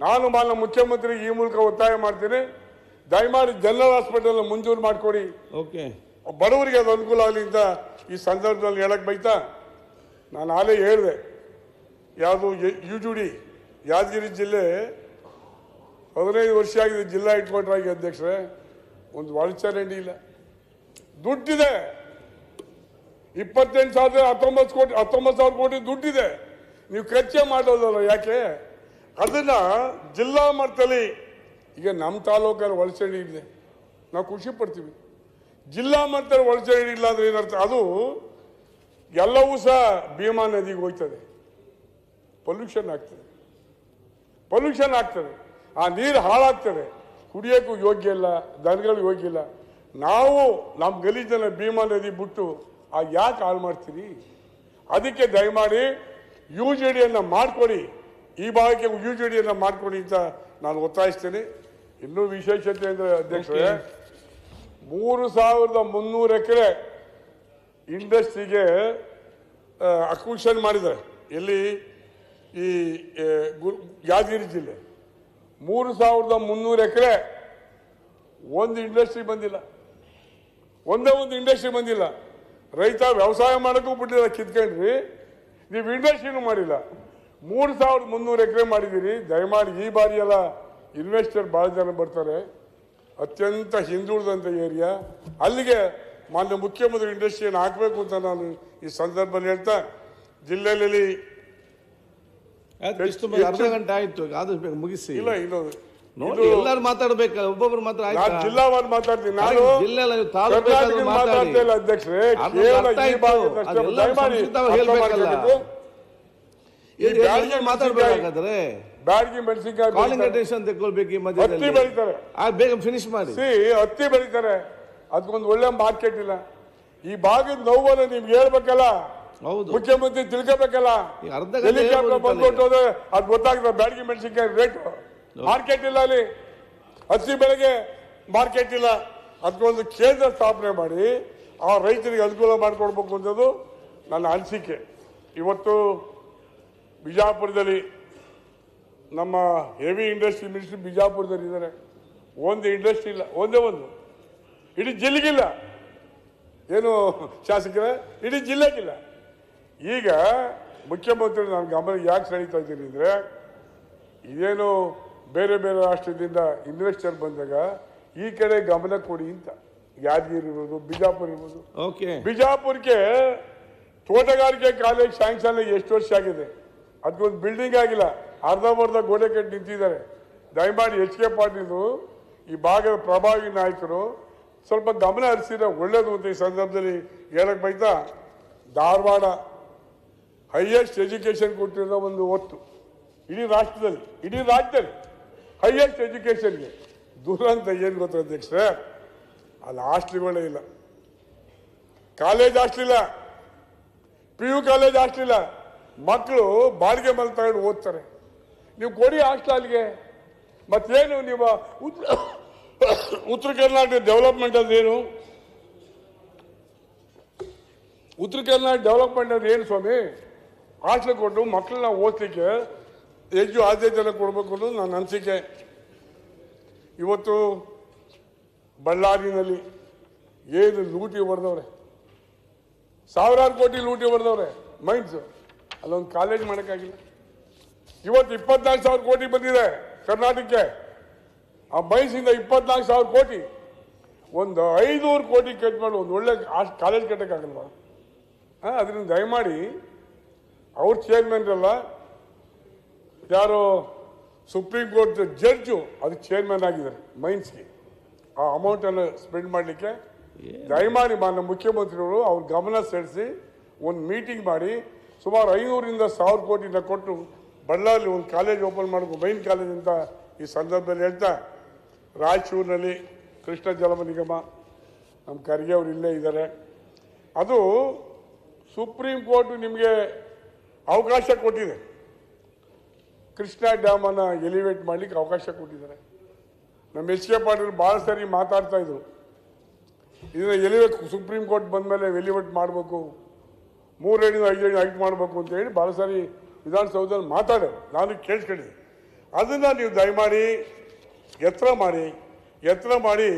ನಾನು ಮಾನ ಮುಖ್ಯಮಂತ್ರಿ ಈ ಮೂಲಕ ಒತ್ತಾಯ ಮಾಡ್ತೀನಿ. ದಯಮಾಡಿ ಜನರಲ್ ಹಾಸ್ಪಿಟಲ್ ಮಂಜೂರು ಮಾಡಿಕೊಡಿ. ಓಕೆ. ಬಡವರಿಗೆ ಅದು ಅನುಕೂಲ ಆಗಲಿ ಅಂತ ಈ ಸಂದರ್ಭದಲ್ಲಿ ಹೇಳಕ್ ಬೈತಾ ನಾನು ಆಲೇ ಹೇಳಿದೆ. ಯಾವುದು ಯು ಜು ಡಿ ಯಾದಗಿರಿ ಜಿಲ್ಲೆ ಹದಿನೈದು ವರ್ಷ ಆಗಿದೆ ಜಿಲ್ಲಾ ಹೆಡ್ ಕ್ವಾರ್ಟರ್ ಆಗಿ ಅಧ್ಯಕ್ಷರೇ. ಒಂದು ಒಳಚರಂಡಿ ಇಲ್ಲ. ದುಡ್ಡಿದೆ. ಇಪ್ಪತ್ತೆಂಟು ಸಾವಿರದ ಹತ್ತೊಂಬತ್ತು ಕೋಟಿ ಹತ್ತೊಂಬತ್ತು ಸಾವಿರ ಕೋಟಿ ದುಡ್ಡಿದೆ. ನೀವು ಖರ್ಚೆ ಮಾಡೋದಲ್ಲ ಯಾಕೆ? ಅದನ್ನ ಜಿಲ್ಲಾ ಮಟ್ಟದಲ್ಲಿ, ಈಗ ನಮ್ಮ ತಾಲೂಕಲ್ಲಿ ಒಳಚರಂಡಿ ಇದೆ. ನಾವು ಖುಷಿ ಪಡ್ತೀವಿ. ಜಿಲ್ಲಾ ಮಟ್ಟದಲ್ಲಿ ಒಳಚರಂಡಿ ಇಲ್ಲ ಅಂದ್ರೆ ಏನರ್ಥ? ಅದು ಎಲ್ಲವೂ ಸಹ ಭೀಮಾ ನದಿಗೆ ಹೋಗ್ತದೆ. ಪೊಲ್ಯೂಷನ್ ಆಗ್ತದೆ. ಪೊಲ್ಯೂಷನ್ ಆಗ್ತದೆ. ಆ ನೀರು ಹಾಳಾಗ್ತದೆ. ಕುಡಿಯೋಕ್ಕೂ ಯೋಗ್ಯ ಇಲ್ಲ, ದನಗಳಿಗೆ ಯೋಗ್ಯ ಇಲ್ಲ. ನಾವು ನಮ್ಮ ಗಲೀಜನ್ನು ಭೀಮಾ ನದಿ ಬಿಟ್ಟು ಆ ಯಾಕೆ ಹಾಳು ಮಾಡ್ತೀರಿ? ಅದಕ್ಕೆ ದಯಮಾಡಿ ಯು ಜೆ ಡಿಯನ್ನು ಮಾಡಿಕೊಡಿ. ಈ ಭಾಗಕ್ಕೆ ಯು ಜೆ ಡಿಯನ್ನು ಮಾಡಿಕೊಡಿ ಅಂತ ನಾನು ಒತ್ತಾಯಿಸ್ತೇನೆ. ಇನ್ನೂ ವಿಶೇಷತೆ ಅಂದರೆ ಅಧ್ಯಕ್ಷರೇ ಮೂರು ಸಾವಿರದ ಮುನ್ನೂರು ಎಕರೆ ಇಂಡಸ್ಟ್ರಿಗೆ ಅಕ್ವಿಷನ್ ಮಾಡಿದ್ದಾರೆ. ಎಲ್ಲಿ? ಈ ಯಾದಗಿರಿ ಜಿಲ್ಲೆ. ಮೂರು ಸಾವಿರದ ಮುನ್ನೂರು ಎಕರೆ ಒಂದು ಇಂಡಸ್ಟ್ರಿ ಬಂದಿಲ್ಲ. ಒಂದೇ ಒಂದು ಇಂಡಸ್ಟ್ರಿ ಬಂದಿಲ್ಲ. ರೈತ ವ್ಯವಸಾಯ ಮಾಡೋಕ್ಕೂ ಬಿಟ್ಟಿಲ್ಲ ಕಿತ್ಕೊಂಡ್ರಿ. ನೀವು ಇಂಡಸ್ಟ್ರಿನೂ ಮಾಡಿಲ್ಲ. ಮೂರು ಸಾವಿರದ ಮುನ್ನೂರು ಎಕರೆ ಮಾಡಿದ್ದೀರಿ. ದಯಮಾಡಿ ಈ ಬಾರಿ ಎಲ್ಲ ಇನ್ವೆಸ್ಟರ್ ಭಾಳ ಜನ ಬರ್ತಾರೆ. ಅತ್ಯಂತ ಹಿಂದುಳಿದಂಥ ಏರಿಯಾ ಅಲ್ಲಿಗೆ ಮಾನ್ಯ ಮುಖ್ಯಮಂತ್ರಿ ಇಂಡಸ್ಟ್ರಿಯನ್ನು ಹಾಕಬೇಕು ಅಂತ ನಾನು ಈ ಸಂದರ್ಭದಲ್ಲಿ ಹೇಳ್ತಾ ಜಿಲ್ಲೆಯಲ್ಲಿ ಅರ್ಧ ಗಂಟೆ ಆಯಿತು ಆದಷ್ಟು ಬೇಗ ಮುಗಿಸಿ. ಇಲ್ಲ ಇಲ್ಲ ನೋಡಿ ಎಲ್ಲರೂ ಮಾತಾಡ್ಬೇಕು ಒಬ್ಬೊಬ್ರು ಮಾತ್ರ ನಾನು ಜಿಲ್ಲಾವಾರು ಮಾತಾಡ್ತೀನಿ. ನಾನು ಜಿಲ್ಲೆ ಅಲ್ಲ, ನೀವು ತಾಲೂಕು ಬೇಕಾದ್ರೂ ಮಾತಾಡಿ. ಮಾತಾಡ್ತಾ ಇಲ್ಲ ಅಧ್ಯಕ್ಷರೇ ಅದು ಕೇವಲ ಅರ್ಥ ಈ ಆಯ್ತು. ಭಾಗದಷ್ಟೇ ಅದೆಲ್ಲ ದಯಮಾಡಿ ಸಂಸ್ಕೃತವಾಗಿ ಅರ್ಥ ಹೇಳ್ಬೇಕಲ್ಲ. ಮಾಡ್ಕೊಬೇಕು. ಈ ಇಲ್ಲಿ ಬ್ಯಾಡಗಿ ಎಲ್ಲರೂ ಮಾತಾಡ್ಬೇಕಾದ್ರೆ ಬ್ಯಾಡಗಿ ಮೆಣಸಿನಕಾಯಿ ಕಾಲಿಂಗ್ ಬೆಳೀತಾರೆ. ಅಟೆನ್ಷನ್ ತಗೊಳ್ಬೇಕು ಈ ಹತ್ತಿ ಮಧ್ಯದಲ್ಲಿ. ಬೆಳೀತಾರೆ. ಆ ಬೇಗ ಫಿನಿಶ್ ಮಾಡಿ. ಸಿ ಹತ್ತಿ ಬೆಳೀತಾರೆ. ಅದಕ್ಕೊಂದು ಒಳ್ಳೆ ಮಾರ್ಕೆಟ್ ಇಲ್ಲ. ಈ ಭಾಗದ ನೋವನ್ನು ನಿಮ್ಗೆ ಹೇಳ್ಬೇಕಲ್ಲ? ಹೌದು. ಮುಖ್ಯಮಂತ್ರಿ ತಿಳ್ಕೋಬೇಕಲ್ಲ? ಈ ಅರ್ಧ ಗಂಟೆ ಹೆಲಿಕಾಪ್ಟರ್ ಬಂದ್ಬಿಟ್ಟು ಅದು ಗೊತ್ತಾಗ್ತದೆ. ಬ್ಯಾಡಗಿ ಮೆಣಸಿನಕಾಯಿ ರೇಟ್ ಮಾರ್ಕೆಟ್ ಇಲ್ಲ ಅಲ್ಲಿ. ಹಸಿ ಬೆಳೆಗೆ ಮಾರ್ಕೆಟ್ ಇಲ್ಲ. ಅದಕ್ಕೊಂದು ಕೇಂದ್ರ ಸ್ಥಾಪನೆ ಮಾಡಿ ಆ ರೈತರಿಗೆ ಅನುಕೂಲ ಮಾಡಿಕೊಡ್ಬೇಕು ಅನ್ನೋದು ನನ್ನ ಅನಿಸಿಕೆ. ಇವತ್ತು ಬಿಜಾಪುರದಲ್ಲಿ ನಮ್ಮ ಹೆವಿ ಇಂಡಸ್ಟ್ರಿ ಮಿನಿಸ್ಟ್ರಿ ಬಿಜಾಪುರದಲ್ಲಿ ಇದ್ದಾರೆ. ಒಂದು ಇಂಡಸ್ಟ್ರಿ ಇಲ್ಲ. ಒಂದೇ ಒಂದು. ಇಡೀ ಜಿಲ್ಲೆಗಿಲ್ಲ. ಏನು ಶಾಸಕರೇ? ಇಡೀ ಜಿಲ್ಲೆಗಿಲ್ಲ. ಈಗ ಮುಖ್ಯಮಂತ್ರಿ, ನಾನು ಗಮನ ಯಾಕೆ ಸೆಳೀತಾ ಇದ್ದೀನಿ ಅಂದರೆ, ಇದೇನು ಬೇರೆ ಬೇರೆ ರಾಷ್ಟ್ರದಿಂದ ಇನ್ವೆಸ್ಟರ್ ಬಂದಾಗ ಈ ಕಡೆ ಗಮನ ಕೊಡಿ ಅಂತ. ಯಾದಗಿರಿ ಇರ್ಬೋದು ಬಿಜಾಪುರ ಇರ್ಬೋದು. ಓಕೆ ಬಿಜಾಪುರಕ್ಕೆ ತೋಟಗಾರಿಕೆ ಕಾಲೇಜ್ ಸ್ಯಾಂಕ್ಷನ್ ಎಷ್ಟು ವರ್ಷ ಆಗಿದೆ? ಅದಕ್ಕೊಂದು ಬಿಲ್ಡಿಂಗ್ ಆಗಿಲ್ಲ. ಅರ್ಧಂಬರ್ಧ ಗೋಡೆ ಕಟ್ಟಿ ನಿಂತಿದ್ದಾರೆ. ದಯಮಾಡಿ ಎಚ್ ಕೆ ಪಾಟೀಲು ಈ ಭಾಗದ ಪ್ರಭಾವಿ ನಾಯಕರು ಸ್ವಲ್ಪ ಗಮನ ಹರಿಸಿದ್ರೆ ಒಳ್ಳೇದು ಅಂತ ಈ ಸಂದರ್ಭದಲ್ಲಿ ಹೇಳಕ್ ಬೈತಾ ಧಾರವಾಡ ಹೈಯೆಸ್ಟ್ ಎಜುಕೇಶನ್ ಕೊಟ್ಟಿರೋ ಒಂದು ಒತ್ತು. ಇಡೀ ರಾಷ್ಟ್ರದಲ್ಲಿ ಇಡೀ ರಾಜ್ಯದಲ್ಲಿ. ಹೈಯೆಸ್ಟ್ ಎಜುಕೇಷನ್ಗೆ. ದೂರ ಅಂತ ಏನು ಗೊತ್ತು ಅಧ್ಯಕ್ಷರೇ? ಅಲ್ಲಿ ಹಾಸ್ಟ್ಲ್ಗಳೇ ಇಲ್ಲ. ಕಾಲೇಜ್ ಹಾಸ್ಟ್ಲಿಲ್ಲ ಪಿ ಯು ಕಾಲೇಜ್ ಹಾಸ್ಟ್ಲಿಲ್ಲ ಮಕ್ಕಳು ಬಾಡಿಗೆ ಮನೆ ತಗೊಂಡು ಓದ್ತಾರೆ. ನೀವು ಕೊಡಿ ಹಾಸ್ಟೆಲ್ ಅಲ್ಲಿಗೆ ಮತ್ತೇನು ನೀವು ಉತ್ತರ ಉತ್ತರ ಕರ್ನಾಟಕ ಡೆವಲಪ್ಮೆಂಟ್ ಅದೇನು ಉತ್ತರ ಕರ್ನಾಟಕ ಡೆವಲಪ್ಮೆಂಟ್ ಅದೇನು ಸ್ವಾಮಿ? ಹಾಸ್ಟೆಲ್ ಕೊಟ್ಟು ಮಕ್ಕಳನ್ನ ಓದ್ಲಿಕ್ಕೆ ಹೆಚ್ಚು ಆದ್ಯತೆಯನ್ನು ಕೊಡಬೇಕು ಅನ್ನೋದು ನನ್ನ ಅನಿಸಿಕೆ. ಇವತ್ತು ಬಳ್ಳಾರಿನಲ್ಲಿ ಏನು ಲೂಟಿ ಹೊಡೆದವ್ರೆ? ಸಾವಿರಾರು ಕೋಟಿ ಲೂಟಿ ಬರೆದವ್ರೆ ಮೈನ್ಸ್. ಅಲ್ಲೊಂದು ಕಾಲೇಜ್ ಮಾಡೋಕ್ಕಾಗಿಲ್ಲ. ಇವತ್ತು ಇಪ್ಪತ್ನಾಲ್ಕು ಸಾವಿರ ಕೋಟಿ ಬಂದಿದೆ ಕರ್ನಾಟಕಕ್ಕೆ. ಆ ಮೈನ್ಸಿಂದ ಇಪ್ಪತ್ನಾಲ್ಕು ಸಾವಿರ ಕೋಟಿ. ಒಂದು ಐನೂರು ಕೋಟಿ ಕಟ್ ಮಾಡಿ ಒಂದು ಒಳ್ಳೆ ಕಾಲೇಜ್ ಕಟ್ಟೋಕ್ಕಾಗಲ್ವಾ? ಹಾಂ ಅದರಿಂದ ದಯಮಾಡಿ, ಅವ್ರ ಚೇರ್ಮನ್ ಅಲ್ಲ ಯಾರೋ ಸುಪ್ರೀಂ ಕೋರ್ಟ್ ಜಡ್ಜು ಅದು ಚೇರ್ಮನ್ ಆಗಿದ್ದಾರೆ ಮೈನ್ಸ್ಗೆ ಆ ಅಮೌಂಟನ್ನು ಸ್ಪೆಂಡ್ ಮಾಡಲಿಕ್ಕೆ ದಯಮಾಡಿ ಮಾನ್ಯ ಮುಖ್ಯಮಂತ್ರಿಗಳು ಅವ್ರ ಗಮನ ಸೆಳೆಸಿ ಒಂದು ಮೀಟಿಂಗ್ ಮಾಡಿ ಸುಮಾರು ಐನೂರಿಂದ ಸಾವಿರ ಕೋಟಿನ ಕೊಟ್ಟು ಬಳ್ಳಾರಿ ಒಂದು ಕಾಲೇಜ್ ಓಪನ್ ಮಾಡಬೇಕು ಮೈನ್ ಕಾಲೇಜ್ ಅಂತ ಈ ಸಂದರ್ಭದಲ್ಲಿ ಹೇಳ್ತಾ ರಾಯಚೂರಿನಲ್ಲಿ ಕೃಷ್ಣ ಜಲಮ ನಿಗಮ ನಮ್ಮ ಖರ್ಗೆ ಅವರು ಇಲ್ಲೇ ಇದ್ದಾರೆ. ಅದು ಸುಪ್ರೀಂ ಕೋರ್ಟ್ ನಿಮಗೆ ಅವಕಾಶ ಕೊಟ್ಟಿದೆ. ಕೃಷ್ಣ ಡ್ಯಾಮನ್ನ ಎಲಿವೇಟ್ ಮಾಡಲಿಕ್ಕೆ ಅವಕಾಶ ಕೊಟ್ಟಿದ್ದಾರೆ. ನಮ್ಮ ಎಚ್ ಕೆ ಪಾಟೀಲ್ ಭಾಳ ಸರಿ ಮಾತಾಡ್ತಾ ಇದ್ರು. ಇದನ್ನು ಎಲಿವೇಟ್ ಸುಪ್ರೀಂ ಕೋರ್ಟ್ ಬಂದ ಮೇಲೆ ಎಲಿವೇಟ್ ಮಾಡಬೇಕು ಮೂರರಿಂದ ಐದು ಅಡಿ ಮಾಡಬೇಕು ಅಂತ ಹೇಳಿ ಭಾಳ ಸಾರಿ ವಿಧಾನಸೌಧದಲ್ಲಿ ಮಾತಾಡೋರು ನಾನು ಕೇಳಿಸ್ಕೊಂಡಿದ್ದೆ ಅದನ್ನು ನೀವು ದಯಮಾಡಿ ಎತ್ತರ ಮಾಡಿ ಎತ್ತರ ಮಾಡಿ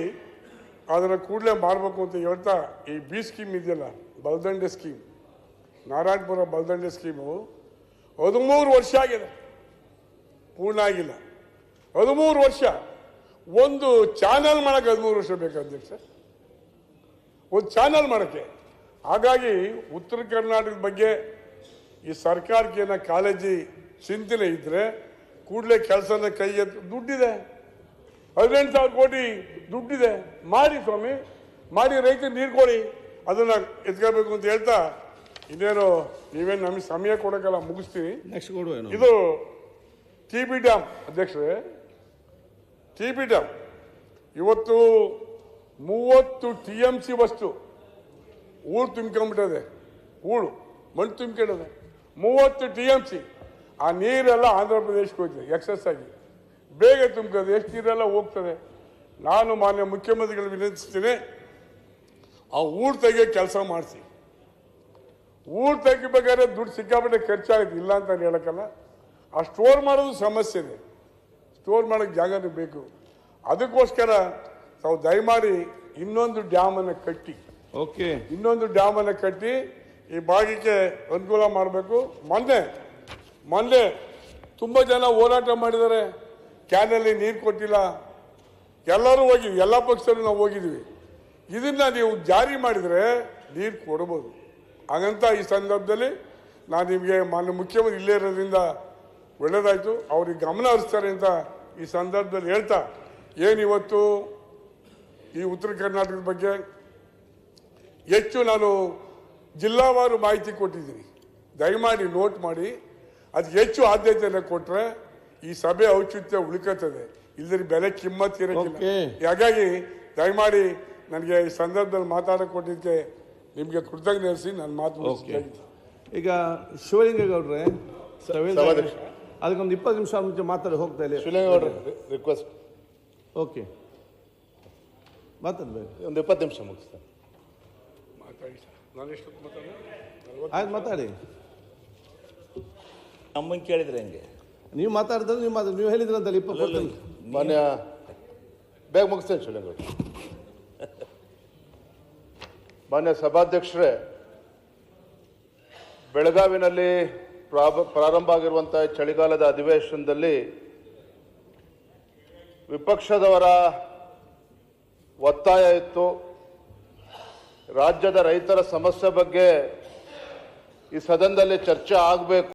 ಅದನ್ನು ಕೂಡಲೇ ಮಾಡಬೇಕು ಅಂತ ಹೇಳ್ತಾ ಈ ಬಿ ಸ್ಕೀಮ್ ಇದೆಯಲ್ಲ, ಬಲ್ದಂಡೆ ಸ್ಕೀಮ್, ನಾರಾಯಣಪುರ ಬಲ್ದಂಡೆ ಸ್ಕೀಮು, ಹದಿಮೂರು ವರ್ಷ ಆಗಿದೆ. ಪೂರ್ಣ ಆಗಿಲ್ಲ. ಹದಿಮೂರು ವರ್ಷ. ಒಂದು ಚಾನಲ್ ಮಾಡಕ್ಕೆ ಹದಿಮೂರು ವರ್ಷ ಬೇಕು ಅಧ್ಯಕ್ಷ. ಒಂದು ಚಾನಲ್ ಮಾಡೋಕ್ಕೆ. ಹಾಗಾಗಿ ಉತ್ತರ ಕರ್ನಾಟಕದ ಬಗ್ಗೆ ಈ ಸರ್ಕಾರಕ್ಕೆ ಏನೋ ಕಾಲೇಜಿ ಚಿಂತನೆ ಇದ್ರೆ ಕೂಡಲೇ ಕೆಲಸನ ಕೈ ಎತ್ತು ದುಡ್ಡಿದೆ. ಹದಿನೆಂಟು ಸಾವಿರ ಕೋಟಿ ದುಡ್ಡಿದೆ. ಮಾಡಿ ಸ್ವಾಮಿ ಮಾಡಿ ರೈತರು ನೀರು ಕೊಡಿ. ಅದನ್ನ ಎತ್ಕೋಬೇಕು ಅಂತ ಹೇಳ್ತಾ ಇನ್ನೇನು ನೀವೇನು ನಮಗೆ ಸಮಯ ಕೊಡೋಕ್ಕಲ್ಲ ಮುಗಿಸ್ತೀನಿ. ನೆಕ್ಸ್ಟ್ ಕೊಡುವ ಇದು ಟಿ ಬಿ ಡ್ಯಾಮ್ ಅಧ್ಯಕ್ಷರೇ ಟಿ ಬಿ ಡ್ಯಾಮ್ ಇವತ್ತು ಮೂವತ್ತು ಟಿ ಎಂ ಸಿ ವಸ್ತು. ಊರು ತುಂಬ್ಕೊಂಡ್ಬಿಟ್ಟದೆ. ಊರು, ಮಣ್ಣು ತುಂಬಿಕೊಂಡಿದೆ. ಮೂವತ್ತು ಟಿ ಎಂ ಸಿ. ಆ ನೀರೆಲ್ಲ ಆಂಧ್ರ ಪ್ರದೇಶಕ್ಕೆ ಹೋಗ್ತದೆ ಎಕ್ಸಸ್ ಆಗಿ. ಬೇಗ ತುಂಬ್ತದೆ, ಎಷ್ಟು ನೀರೆಲ್ಲ ಹೋಗ್ತದೆ. ನಾನು ಮಾನ್ಯ ಮುಖ್ಯಮಂತ್ರಿಗಳು ವಿನಂತಿಸ್ತೀನಿ, ಆ ಊರು ತೆಗಿಯೋ ಕೆಲಸ ಮಾಡಿಸಿ. ಊರು ತೆಗಿಬೇಕಾದ್ರೆ ದುಡ್ಡು ಸಿಕ್ಕಾಪಟ್ಟೆ ಖರ್ಚಾಗುತ್ತೆ ಇಲ್ಲ ಅಂತ ಹೇಳಕ್ಕಲ್ಲ. ಆ ಸ್ಟೋರ್ ಮಾಡೋದು ಸಮಸ್ಯೆ ಇದೆ ಸ್ಟೋರ್ ಮಾಡೋಕ್ಕೆ ಜಾಗನೂ ಬೇಕು. ಅದಕ್ಕೋಸ್ಕರ ತಾವು ದಯಮಾಡಿ ಇನ್ನೊಂದು ಡ್ಯಾಮನ್ನು ಕಟ್ಟಿ. ಓಕೆ. ಇನ್ನೊಂದು ಡ್ಯಾಮನ್ನು ಕಟ್ಟಿ ಈ ಭಾಗಕ್ಕೆ ಅನುಕೂಲ ಮಾಡಬೇಕು. ಮೊನ್ನೆ ಮೊನ್ನೆ ತುಂಬ ಜನ ಹೋರಾಟ ಮಾಡಿದ್ದಾರೆ. ಕ್ಯಾನಲ್ಲಿ ನೀರು ಕೊಟ್ಟಿಲ್ಲ. ಎಲ್ಲರೂ ಹೋಗಿದ್ವಿ ಎಲ್ಲ ಪಕ್ಷದಲ್ಲೂ ನಾವು ಹೋಗಿದ್ವಿ. ಇದನ್ನ ನೀವು ಜಾರಿ ಮಾಡಿದರೆ ನೀರು ಕೊಡ್ಬೋದು. ಹಾಗಂತ ಈ ಸಂದರ್ಭದಲ್ಲಿ ನಾನು ನಿಮಗೆ ಮಾನ್ಯ ಮುಖ್ಯಮಂತ್ರಿ ಇಲ್ಲೇ ಇರೋದ್ರಿಂದ ಒಳ್ಳೇದಾಯಿತು ಅವ್ರಿಗೆ ಗಮನ ಹರಿಸ್ತಾರೆ ಅಂತ ಈ ಸಂದರ್ಭದಲ್ಲಿ ಹೇಳ್ತಾ ಏನಿವತ್ತು ಈ ಉತ್ತರ ಕರ್ನಾಟಕದ ಬಗ್ಗೆ ಹೆಚ್ಚು ನಾನು ಜಿಲ್ಲಾವಾರು ಮಾಹಿತಿ ಕೊಟ್ಟಿದ್ದೀನಿ ದಯಮಾಡಿ ನೋಟ್ ಮಾಡಿ ಅದಕ್ಕೆ ಹೆಚ್ಚು ಆದ್ಯತೆಯನ್ನು ಕೊಟ್ಟರೆ ಈ ಸಭೆ ಔಚಿತ್ಯ ಉಳ್ಕತ್ತದೆ ಇಲ್ಲದ್ರೆ ಬೆಲೆ ಕಿಮ್ಮತ್ ಇರೋಕ್ಕೆ. ಹಾಗಾಗಿ ದಯಮಾಡಿ ನನಗೆ ಈ ಸಂದರ್ಭದಲ್ಲಿ ಮಾತಾಡಕ್ಕೆ ಕೊಟ್ಟಿದ್ದಕ್ಕೆ ನಿಮಗೆ ಕೃತಜ್ಞ ನೆನೆಸಿ ನನ್ನ ಮಾತು. ಈಗ ಶಿವಲಿಂಗೇಗೌಡ್ರೆ. ಅದಕ್ಕೊಂದು ಇಪ್ಪತ್ತು ನಿಮಿಷ ಮುಂಚೆ ಮಾತಾಡಿ ಹೋಗ್ತಾ ಇಲ್ಲ ರಿಕ್ವೆಸ್ಟ್ ಓಕೆ. ಮಾತಾಡ್ಬೇಕು ಒಂದು ಇಪ್ಪತ್ತು ನಿಮಿಷ ಮುಗಿಸ್ತೇನೆ ಮಾತಾಡಿ? ಆಯ್ತು ಮಾತಾಡಿ. ನಮ್ಮಂಗೆ ಕೇಳಿದ್ರೆ ಹೆಂಗೆ? ನೀವು ಮಾತಾಡಿದ್ರೆ ನೀವು ಮಾತಾಡಿ ನೀವು ಹೇಳಿದ್ರಂತಲ್ಲ ಇಪ್ಪತ್ತು ಮನೆ ಮಾನ್ಯ ಬೇಗ ಮುಗಿಸ್ತೇನೆ ಶಿವಲಿಂಗೌಡ ಮಾನ್ಯ ಸಭಾಧ್ಯಕ್ಷರೇ ಬೆಳಗಾವಿನಲ್ಲಿ ಪ್ರಾಬ- ಪ್ರಾರಂಭ ಆಗಿರುವಂತಹ ಚಳಿಗಾಲದ ಅಧಿವೇಶನದಲ್ಲಿ ವಿಪಕ್ಷದವರ ಒತ್ತಾಯ ಇತ್ತು. ರಾಜ್ಯದ ರೈತರ ಸಮಸ್ಯೆ ಬಗ್ಗೆ ಈ ಸದನದಲ್ಲಿ ಚರ್ಚೆ ಆಗಬೇಕು.